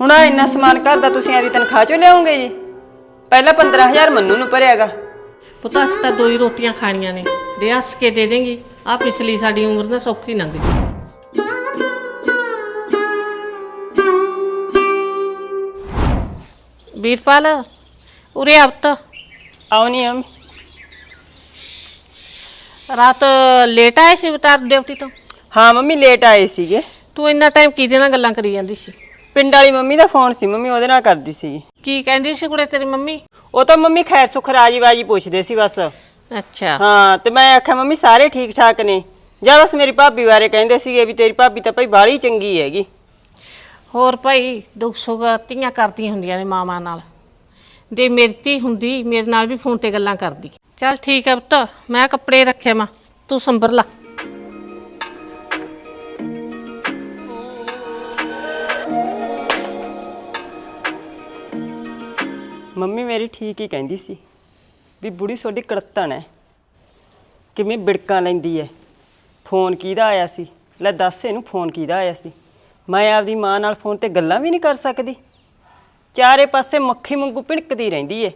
ਹੁਣ ਆ ਇੰਨਾ ਸਮਾਨ ਘਰ ਦਾ ਤੁਸੀਂ ਆਦੀ ਤਨਖਾਹ ਚੋਂ ਲਿਆਉਂਗੇ ਜੀ? ਪਹਿਲਾਂ 15000 ਮੰਨੂ ਨੂੰ ਭਰਿਆਗਾ। ਪੁੱਤ ਅਸੀਂ ਤਾਂ ਦੋ ਹੀ ਰੋਟੀਆਂ ਖਾਣੀਆਂ ਨੇ। ਦੇ ਹੱਸ ਕੇ ਦੇ ਦੇਂਗੀ। ਆ ਪਿਛਲੀ ਸਾਡੀ ਉਮਰ ਨਾ ਸੌਖੀ ਲੰਘ ਗਈ। ਵੀਰਪਾਲ ਉਰੇ ਆਵਤ ਆਉਣੀ ਆ ਰਾਤ ਲੇਟ ਆਏ ਸੀ ਬਤਾਰ ਡਿਊਟੀ ਤੋਂ? ਹਾਂ ਮੰਮੀ ਲੇਟ ਆਏ ਸੀਗੇ। ਤੂੰ ਇੰਨਾ ਟਾਈਮ ਕਿਹਦੇ ਨਾਲ ਗੱਲਾਂ ਕਰੀ ਜਾਂਦੀ ਸੀ? ਪਿੰਡ ਵਾਲੀ ਮੰਮੀ ਦਾ ਫੋਨ ਸੀ ਮੰਮੀ ਉਹਦੇ ਨਾਲ ਕਰਦੀ ਸੀ ਕੀ ਕਹਿੰਦੀ ਸੀ ਕੁੜੇ ਤੇਰੀ ਮੰਮੀ? ਉਹ ਤਾਂ ਮੰਮੀ ਖੈਰ ਸੁਖ ਰਾਜੀ ਬਾਜੀ ਪੁੱਛਦੇ ਸੀ ਬਸ। ਅੱਛਾ। ਹਾਂ ਤੇ ਮੈਂ ਆਖਿਆ ਮੰਮੀ ਸਾਰੇ ਠੀਕ ਠਾਕ ਨੇ। ਜਾਂ ਬਸ ਮੇਰੀ ਭਾਬੀ ਬਾਰੇ ਕਹਿੰਦੇ ਸੀਗੇ ਵੀ ਤੇਰੀ ਭਾਬੀ ਤਾਂ ਭਾਈ ਬਾਲੀ ਚੰਗੀ ਹੈਗੀ। ਹੋਰ ਭਾਈ ਦੁੱਖ ਸੁੱਖ ਧੀਆਂ ਕਰਦੀਆਂ ਹੁੰਦੀਆਂ ਨੇ ਮਾਵਾਂ ਨਾਲ। ਜੇ ਮੇਰੀ ਧੀ ਹੁੰਦੀ ਮੇਰੇ ਨਾਲ ਵੀ ਫੋਨ ਤੇ ਗੱਲਾਂ ਕਰਦੀ। ਚੱਲ ਠੀਕ ਹੈ ਪੁੱਤ ਮੈਂ ਕੱਪੜੇ ਰੱਖੇ ਮਾਂ ਤੂੰ ਸੰਭਰ ਲਾ। ਮੰਮੀ ਮੇਰੀ ਠੀਕ ਹੀ ਕਹਿੰਦੀ ਸੀ ਵੀ ਬੁੜੀ ਸੋਡੀ ਕੜਤਣ ਹੈ ਕਿਵੇਂ ਬਿੜਕਾਂ ਲੈਂਦੀ ਹੈ ਫੋਨ ਕਿਹਦਾ ਆਇਆ ਸੀ? ਲੈ ਦੱਸ ਇਹਨੂੰ ਫੋਨ ਕਿਹਦਾ ਆਇਆ ਸੀ? ਮੈਂ ਆਪਦੀ ਮਾਂ ਨਾਲ ਫੋਨ ਤੇ ਗੱਲਾਂ ਵੀ ਨਹੀਂ ਕਰ ਸਕਦੀ। ਚਾਰੇ ਪਾਸੇ ਮੱਖੀ ਵਾਂਗੂ ਭਿਣਕਦੀ ਰਹਿੰਦੀ ਏ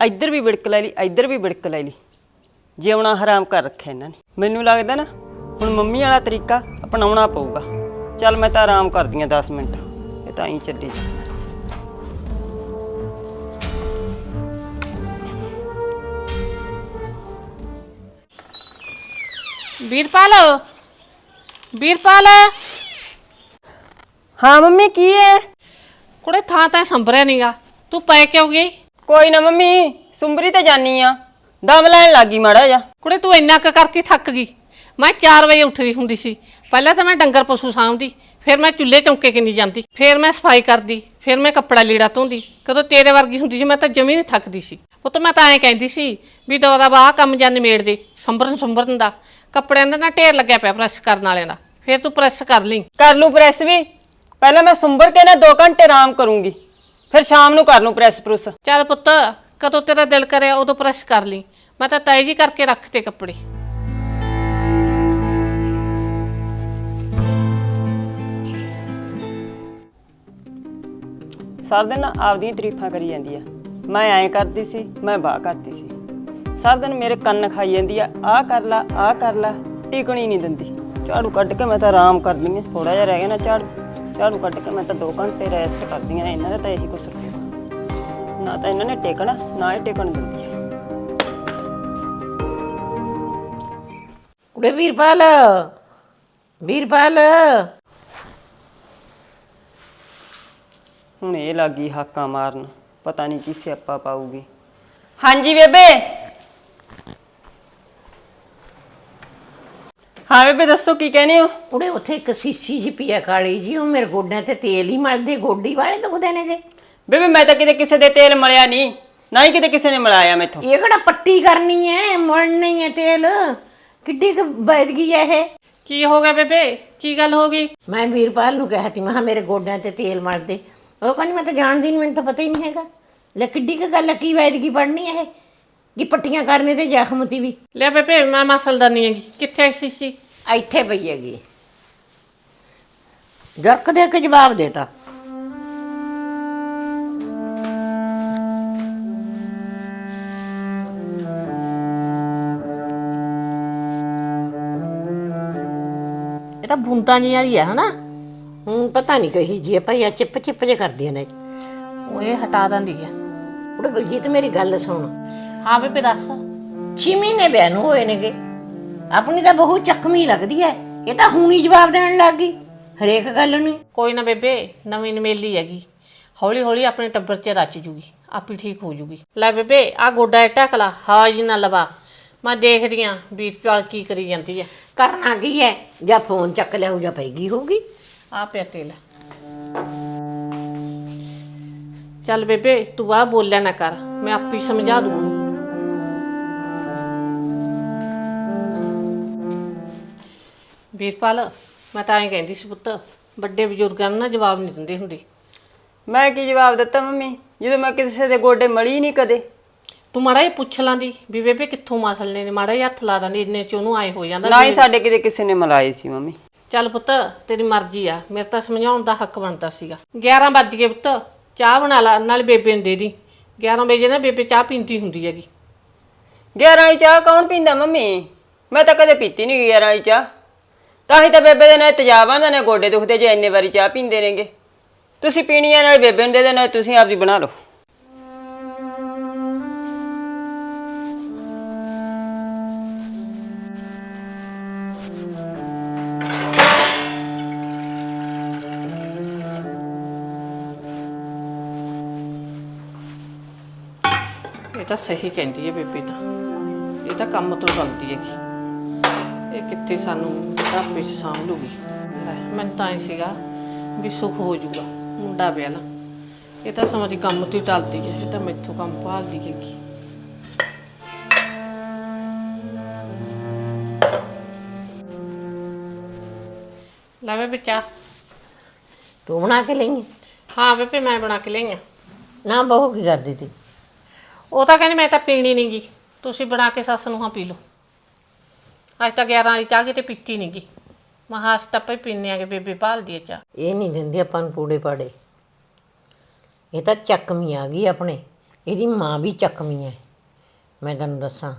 ਇੱਧਰ ਵੀ ਵਿੜਕ ਲੈ ਲਈ, ਇੱਧਰ ਵੀ ਵਿੜਕ ਲੈ ਲਈ। ਜਿਉਣਾ ਹਰਾਮ ਕਰ ਰੱਖਿਆ ਇਹਨਾਂ ਨੇ। ਮੈਨੂੰ ਲੱਗਦਾ ਨਾ, ਹੁਣ ਮੰਮੀ ਵਾਲਾ ਤਰੀਕਾ ਅਪਣਾਉਣਾ ਪਊਗਾ। ਚੱਲ ਮੈਂ ਤਾਂ ਆਰਾਮ ਕਰਦੀ ਹਾਂ 10 ਮਿੰਟ। ਇਹ ਤਾਂ ਹੀ ਚੱਲੀ ਜਾ। ਵੀਰਪਾਲ ਵੀਰਪਾਲ ਹਾਂ ਮੰਮੀ ਕੀ ਹੈ ਕੁੜੇ ਥਾਂ ਤਾਂ ਸੰਭਰਿਆ ਨਹੀਂਗਾ ਤੂੰ ਪੈ ਕਿਉਂ ਗਈ ਕੋਈ ਨਾ ਮੰਮੀ ਸੁੰਬਰੀ ਤੇ ਜਾਨੀ ਆ ਦਮ ਲੈਣ ਲੱਗੀ ਮਾੜਾ ਜਾ ਕੁੜੇ ਤੂੰ ਇੰਨਾ ਕੁ ਕਰਕੇ ਥੱਕ ਗਈ ਮੈਂ 4 ਵਜੇ ਉੱਠ ਰਹੀ ਹੁੰਦੀ ਸੀ ਪਹਿਲਾਂ ਤਾਂ ਮੈਂ ਡੰਗਰ ਪਸ਼ੂ ਸਾਂਭਦੀ ਫਿਰ ਮੈਂ ਚੁੱਲ੍ਹੇ ਚੌਂਕੇ ਕਿ ਨਹੀਂ ਜਾਂਦੀ ਫਿਰ ਮੈਂ ਸਫ਼ਾਈ ਕਰਦੀ ਫਿਰ ਮੈਂ ਕੱਪੜਾ ਲੀੜਾ ਧੋਂਦੀ ਕਦੋਂ ਤੇਰੇ ਵਰਗੀ ਹੁੰਦੀ ਸੀ ਮੈਂ ਤਾਂ ਜਮੀ ਨਹੀਂ ਥੱਕਦੀ ਸੀ ਉਹ ਤਾਂ ਮੈਂ ਤਾਂ ਐਂ ਕਹਿੰਦੀ ਸੀ ਵੀ ਦੋ ਦਾ ਬਾਹ ਕੰਮ ਜਾਂ ਨਿਮੇੜ ਦੇ ਸੰਭਰਨ ਸੰਭਰਨ ਦਾ ਕੱਪੜਿਆਂ ਦਾ ਨਾ ਢੇਰ ਲੱਗਿਆ ਪਿਆ ਪ੍ਰੈਸ ਕਰਨ ਵਾਲਿਆਂ ਦਾ। ਫਿਰ ਤੂੰ ਪ੍ਰੈਸ ਕਰ ਲਈ। ਕਰ ਲੂ ਪ੍ਰੈਸ ਵੀ। ਪਹਿਲਾਂ ਮੈਂ ਸੁੰਬਰ ਕੇ ਨਾ 2 ਘੰਟੇ ਆਰਾਮ ਕਰੂੰਗੀ। ਫਿਰ ਸ਼ਾਮ ਨੂੰ ਕਰ ਲੂ ਪ੍ਰੈਸ ਪ੍ਰੁਸ ਚੱਲ ਪੁੱਤ ਕਦੋਂ ਤੇਰਾ ਦਿਲ ਕਰਿਆ ਉਦੋਂ ਪ੍ਰੈਸ ਕਰ ਲਈ। ਮੈਂ ਤਾਂ ਤਾਈ ਜੀ ਕਰਕੇ ਰੱਖਤੇ ਕੱਪੜੇ। ਸਾਰਾ ਦਿਨ ਆਪਦੀਆਂ ਤਾਰੀਫਾਂ ਕਰੀ ਜਾਂਦੀ ਆ। ਮੈਂ ਐਂ ਕਰਦੀ ਸੀ ਮੈਂ ਬਾਹ ਕਰਦੀ ਸੀ। ਸਾਰਾ ਦਿਨ ਮੇਰੇ ਕੰਨ ਖਾਈ ਜਾਂਦੀ ਆ ਆਹ ਕਰ ਲਾ ਆਹ ਕਰ ਲਾ ਟਿਕਣੀ ਨਹੀਂ ਦਿੰਦੀ। ਝਾੜੂ ਕੱਢ ਕੇ ਮੈਂ ਤਾਂ ਆਰਾਮ ਕਰਦੀ ਆ ਥੋੜਾ ਜਿਹਾ ਰਹਿ ਗਿਆ ਨਾ ਝਾੜੂ। ਝਾੜੂ ਕੱਢ ਕੇ ਮੈਂ ਤਾਂ 2 ਘੰਟੇ ਰੈਸਟ ਕਰਦੀ ਆ ਇਹਨਾਂ ਦਾ ਤਾਂ ਇਹੀ ਰੱਖਿਆ ਨਾ ਤਾਂ ਇਹਨਾਂ ਨੇ ਟੇਕਣਾ ਨਾ ਹੀ ਟੇਕਣ ਦਿੰਦੀ। ਆ ਕੁੜੇ ਵੀਰਪਾਲ ਵੀਰਪਾਲ। ਹੁਣ ਇਹ ਲੱਗੀ ਹਾਕਾਂ ਮਾਰਨ ਪਤਾ ਨਹੀਂ ਕੀ ਸਿਆਪਾ ਪਾਊਗੀ। ਹਾਂਜੀ ਬੇਬੇ। ਹਾਂ ਬੇਬੇ ਦੱਸੋ ਕੀ ਕਹਿੰਦੇ ਹੋ? ਕੁੜੇ ਉੱਥੇ ਇੱਕ ਸੀਸੀ ਜੀ ਪੀਆ ਕਾਲੀ ਜੀ ਉਹ ਮੇਰੇ ਗੋਡਿਆਂ ਤੇ ਤੇਲ ਹੀ ਮਲਦੇ ਗੋਡੀ ਵਾਲੇ ਦੁਖਦੇ ਨੇ ਜੇ ਬੇਬੇ ਮੈਂ ਤਾਂ ਕਿਤੇ ਕਿਸੇ ਦੇ ਤੇਲ ਮਲਿਆ ਨਹੀਂ ਨਾ ਹੀ ਕਿਤੇ ਕਿਸੇ ਨੇ ਮਲਾਇਆ ਮੈਥੋਂ। ਇਹ ਕਿਹੜਾ ਪੱਟੀ ਕਰਨੀ ਹੈ ਮਲਣੀ ਹੈ ਤੇਲ? ਕਿੱਡੀ ਕੁ ਬੈਦਗੀ ਹੈ ਇਹ? ਕੀ ਹੋ ਗਿਆ ਬੇਬੇ? ਕੀ ਗੱਲ ਹੋ ਗਈ? ਮੈਂ ਵੀਰਪਾਲ ਨੂੰ ਕਹਿਤੀ ਮੈਂ ਕਿਹਾ ਮੇਰੇ ਗੋਡਿਆਂ ਤੇ ਤੇਲ ਮਲਦੇ। ਉਹ ਕਹਿੰਦੀ ਮੈਂ ਤਾਂ ਜਾਣਦੀ ਨਹੀਂ ਮੈਨੂੰ ਤਾਂ ਪਤਾ ਹੀ ਨਹੀਂ ਹੈਗਾ। ਲੈ ਕਿੱਡੀ ਕੁ ਗੱਲ ਕੀ ਵੈਦਗੀ ਪੜਨੀ ਹੈ ਇਹ? ਕਿ ਪੱਟੀਆਂ ਕਰਨੇ ਤੇ ਜ਼ਖਮ ਤੀ ਵੀ। ਲੈ ਬੇਬੇ ਮੈਂ ਮਸਲਦਾ ਨਹੀਂ ਹੈਗੀ। ਕਿੱਥੇ ਸੀ ਸੀ? ਇੱਥੇ ਪਈ ਹੈਗੀ। ਜਰਕ ਦੇ ਕੇ ਜਵਾਬ ਦੇਤਾ। ਇਹ ਤਾਂ ਬੁੰਦਾਂ ਜੀ ਵਾਲੀ ਆ ਹਨਾ? ਹੁਣ ਪਤਾ ਨਹੀਂ ਕਹੀ ਜੀ ਭਾਈ ਆ ਚਿੱਪ ਚਿੱਪ ਜੇ ਕਰਦੀਆਂ ਨੇ। ਉਹ ਇਹ ਹਟਾ ਦਿੰਦੀ ਆ। ਉਹਦੇ ਬਲਜੀਤ ਮੇਰੀ ਗੱਲ ਸੁਣ। ਹਾਂ ਬੇਬੇ ਦੱਸ। 6 ਮਹੀਨੇ ਵਿਆਹ ਨੂੰ ਹੋਏ ਨੇਗੇ। ਆਪਣੀ ਤਾਂ ਬਹੁਤ ਚੱਕਮੀ ਲੱਗਦੀ ਐ। ਇਹ ਤਾਂ ਹੁਣੀ ਜਵਾਬ ਦੇਣ ਲੱਗ ਗਈ। ਹਰੇਕ ਗੱਲ ਨੂੰ। ਕੋਈ ਨਾ ਬੇਬੇ ਨਵੀਂ ਨਵੇਲੀ ਹੈਗੀ। ਹੌਲੀ ਹੌਲੀ ਆਪਣੇ ਟੱਬਰ 'ਚ ਰਚ ਜੂਗੀ। ਆਪੀ ਠੀਕ ਹੋ ਜੂਗੀ। ਲੈ ਬੇਬੇ ਆ ਗੋਡਾ ਇਹ ਢੱਕ ਲਾ ਹਾਂ ਜੀ ਨਾ ਲਵਾ। ਮੈਂ ਦੇਖਦੀ ਆਂ ਵੀਰਪਾਲ ਕੀ ਕਰੀ ਜਾਂਦੀ ਆ ਕਰਨਾ ਕੀ ਐ? ਜਾਂ ਫੋਨ ਚੱਕ ਲਿਆਉ ਜਾਂ ਪੈਗੀ ਹੋਊਗੀ। ਆ ਪਿਆ ਤੇਲ। ਚੱਲ ਬੇਬੇ ਤੂੰ ਆ ਬੋਲਿਆ ਨਾ ਕਰ। ਮੈਂ ਆਪੇ ਸਮਝਾ ਦੂੰ ਵੀਰਪਾਲ ਮੈਂ ਤਾਂ ਐਂ ਕਹਿੰਦੀ ਸੀ ਪੁੱਤ ਵੱਡੇ ਬਜ਼ੁਰਗਾਂ ਨੂੰ ਨਾ ਜਵਾਬ ਨਹੀਂ ਦਿੰਦੇ ਹੁੰਦੇ। ਮੈਂ ਕੀ ਜਵਾਬ ਦਿੱਤਾ ਮੰਮੀ? ਜਦੋਂ ਮੈਂ ਕਿਸੇ ਦੇ ਗੋਡੇ ਮਲੀ ਨਹੀਂ ਕਦੇ। ਤੂੰ ਮਾੜਾ ਜਿਹਾ ਪੁੱਛ ਲਾਂਦੀ ਵੀ ਬੇਬੇ ਕਿੱਥੋਂ ਮਸਲਨੇ ਨੇ ਮਾੜਾ ਜਿਹਾ ਹੱਥ ਲਾ ਦਾਂਦੀ ਇੰਨੇ ਚ ਉਹਨੂੰ ਆਏ ਹੋ ਜਾਂਦਾ ਨਾ ਹੀ ਸਾਡੇ ਕਿਤੇ ਕਿਸੇ ਨੇ ਮਲਾਏ ਸੀ ਮੰਮੀ। ਚੱਲ ਪੁੱਤ ਤੇਰੀ ਮਰਜ਼ੀ ਆ ਮੇਰੇ ਤਾਂ ਸਮਝਾਉਣ ਦਾ ਹੱਕ ਬਣਦਾ ਸੀਗਾ। 11 ਵੱਜ ਗਏ ਪੁੱਤ ਚਾਹ ਬਣਾ ਲਾ ਨਾਲ ਬੇਬੇ ਨੂੰ ਦੇ ਦੀ। 11 ਵਜੇ ਨਾ ਬੇਬੇ ਚਾਹ ਪੀਂਦੀ ਹੁੰਦੀ ਹੈਗੀ। 11 ਵਾਲੀ ਚਾਹ ਕੌਣ ਪੀਂਦਾ ਮੰਮੀ? ਮੈਂ ਤਾਂ ਕਦੇ ਪੀਤੀ ਨਹੀਂ 11 ਵਾਲੀ ਚਾਹ। ਤਾਂ ਹੀ ਤਾਂ ਬੇਬੇ ਦੇ ਨਾਲ ਤੇਜ਼ਾਬ ਆਂਦਾ ਨੇ ਗੋਡੇ ਦੁਖਦੇ ਜੇ ਇੰਨੇ ਵਾਰੀ ਚਾਹ ਪੀਂਦੇ ਨੇਗੇ। ਤੁਸੀਂ ਪੀਣੀ ਆ ਨਾਲ ਬੇਬੇ ਨੂੰ ਦੇ ਦੇਣਾ, ਤੁਸੀਂ ਆਪਦੀ ਬਣਾ ਲਓ। ਇਹ ਤਾਂ ਸਹੀ ਕਹਿੰਦੀ ਹੈ ਬੇਬੇ ਤਾਂ। ਇਹ ਤਾਂ ਕੰਮ ਤੋਂ ਗਲਤੀ ਹੈਗੀ। ਇਹ ਕਿੱਥੇ ਸਾਨੂੰ ਢਾਬੇ 'ਚ ਸਾਂਭ ਲੂਗੀ। ਲੈ, ਮੈਨੂੰ ਤਾਂ ਐ ਸੀਗਾ ਵੀ ਸੁੱਖ ਹੋ ਜਾਊਗਾ ਮੁੰਡਾ ਵਿਆਹ ਲਾ। ਇਹ ਤਾਂ ਸਮਝੀ ਕੰਮ ਤੋਂ ਟਲਦੀ ਹੈ ਇਹ ਤਾਂ ਮੈਥੋਂ ਕੰਮ ਭਾਲਦੀ ਹੈਗੀ। ਲੈ ਬੇਬੇ ਚਾਹ। ਤੂੰ ਬਣਾ ਕੇ ਲਈਂ ਹਾਂ ਬੇਬੇ ਮੈਂ ਬਣਾ ਕੇ ਲਈ ਆ। ਨਾ ਬਹੂ ਕੀ ਕਰਦੀ ਤੀ? ਉਹ ਤਾਂ ਕਹਿੰਦੀ ਮੈਂ ਤਾਂ ਪੀਣੀ ਨਹੀਂ ਗੀ ਤੁਸੀਂ ਬਣਾ ਕੇ ਸੱਸ ਨੂੰ ਹਾਂ ਪੀ ਲਓ। ਅੱਜ ਤਾਂ 11 ਵਾਲੀ ਚਾਹ ਕਿਤੇ ਪੀਤੀ ਨਹੀਂ ਗੀ। ਮਹਾਸ ਤਾਂ ਪਈ ਪੀਨੇ ਆਗੇ ਬੇਬੇ ਭਾਲਦੀ ਹੈ ਚਾਹ। ਇਹ ਨਹੀਂ ਦਿੰਦੀ ਆਪਾਂ ਨੂੰ ਪੂੜੇ ਪਾੜੇ। ਇਹ ਤਾਂ ਚੱਕਮੀ ਆ ਗਈ ਆਪਣੇ। ਇਹਦੀ ਮਾਂ ਵੀ ਚੱਕਮੀ ਹੈ ਮੈਂ ਤੈਨੂੰ ਦੱਸਾਂ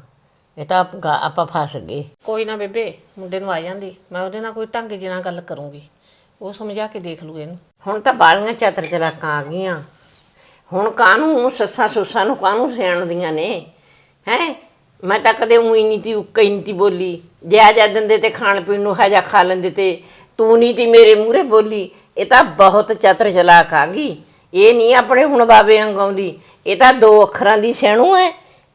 ਇਹ ਤਾਂ ਆਪ- ਗਾ- ਆਪਾਂ ਫਸ ਗਏ। ਕੋਈ ਨਾ ਬੇਬੇ ਮੁੰਡੇ ਨੂੰ ਆ ਜਾਂਦੀ। ਮੈਂ ਉਹਦੇ ਨਾਲ ਕੋਈ ਢੰਗ ਜਿਹੀ ਨਾਲ ਗੱਲ ਕਰੂੰਗੀ। ਉਹ ਸਮਝਾ ਕੇ ਦੇਖ ਲੂ ਇਹਨੂੰ। ਹੁਣ ਤਾਂ ਬਾਲੀਆਂ ਚਾਤਰ ਚਲਾਕਾਂ ਆ ਗਈਆਂ। ਹੁਣ ਕਾਹਨੂੰ ਸੱਸਾਂ ਸੁੱਸਾਂ ਨੂੰ ਕਾਹਨੂੰ ਸਿਆਣਦੀਆਂ ਨੇ? ਹੈ? ਮੈਂ ਤਾਂ ਕਦੇ ਉਹੀ ਨਹੀਂ ਤੀ ਉੱਕਾ ਹੀ ਨਹੀਂ ਤੀ ਬੋਲੀ। ਜੇ ਆ ਜਾ ਦਿੰਦੇ ਤੇ ਖਾਣ ਪੀਣ ਨੂੰ ਹਜਾ ਖਾ ਲੈਂਦੇ ਤੇ ਤੂੰ ਨਹੀਂ ਤੀ ਮੇਰੇ ਮੂਹਰੇ ਬੋਲੀ। ਇਹ ਤਾਂ ਬਹੁਤ ਚਤਰ ਚਲਾਕ ਆ ਗਈ। ਇਹ ਨਹੀਂ ਆਪਣੇ ਹੁਣ ਬਾਬੇ ਅੰਗਾਉਂਦੀ ਇਹ ਤਾਂ ਦੋ ਅੱਖਰਾਂ ਦੀ ਸੈਣੂ ਹੈ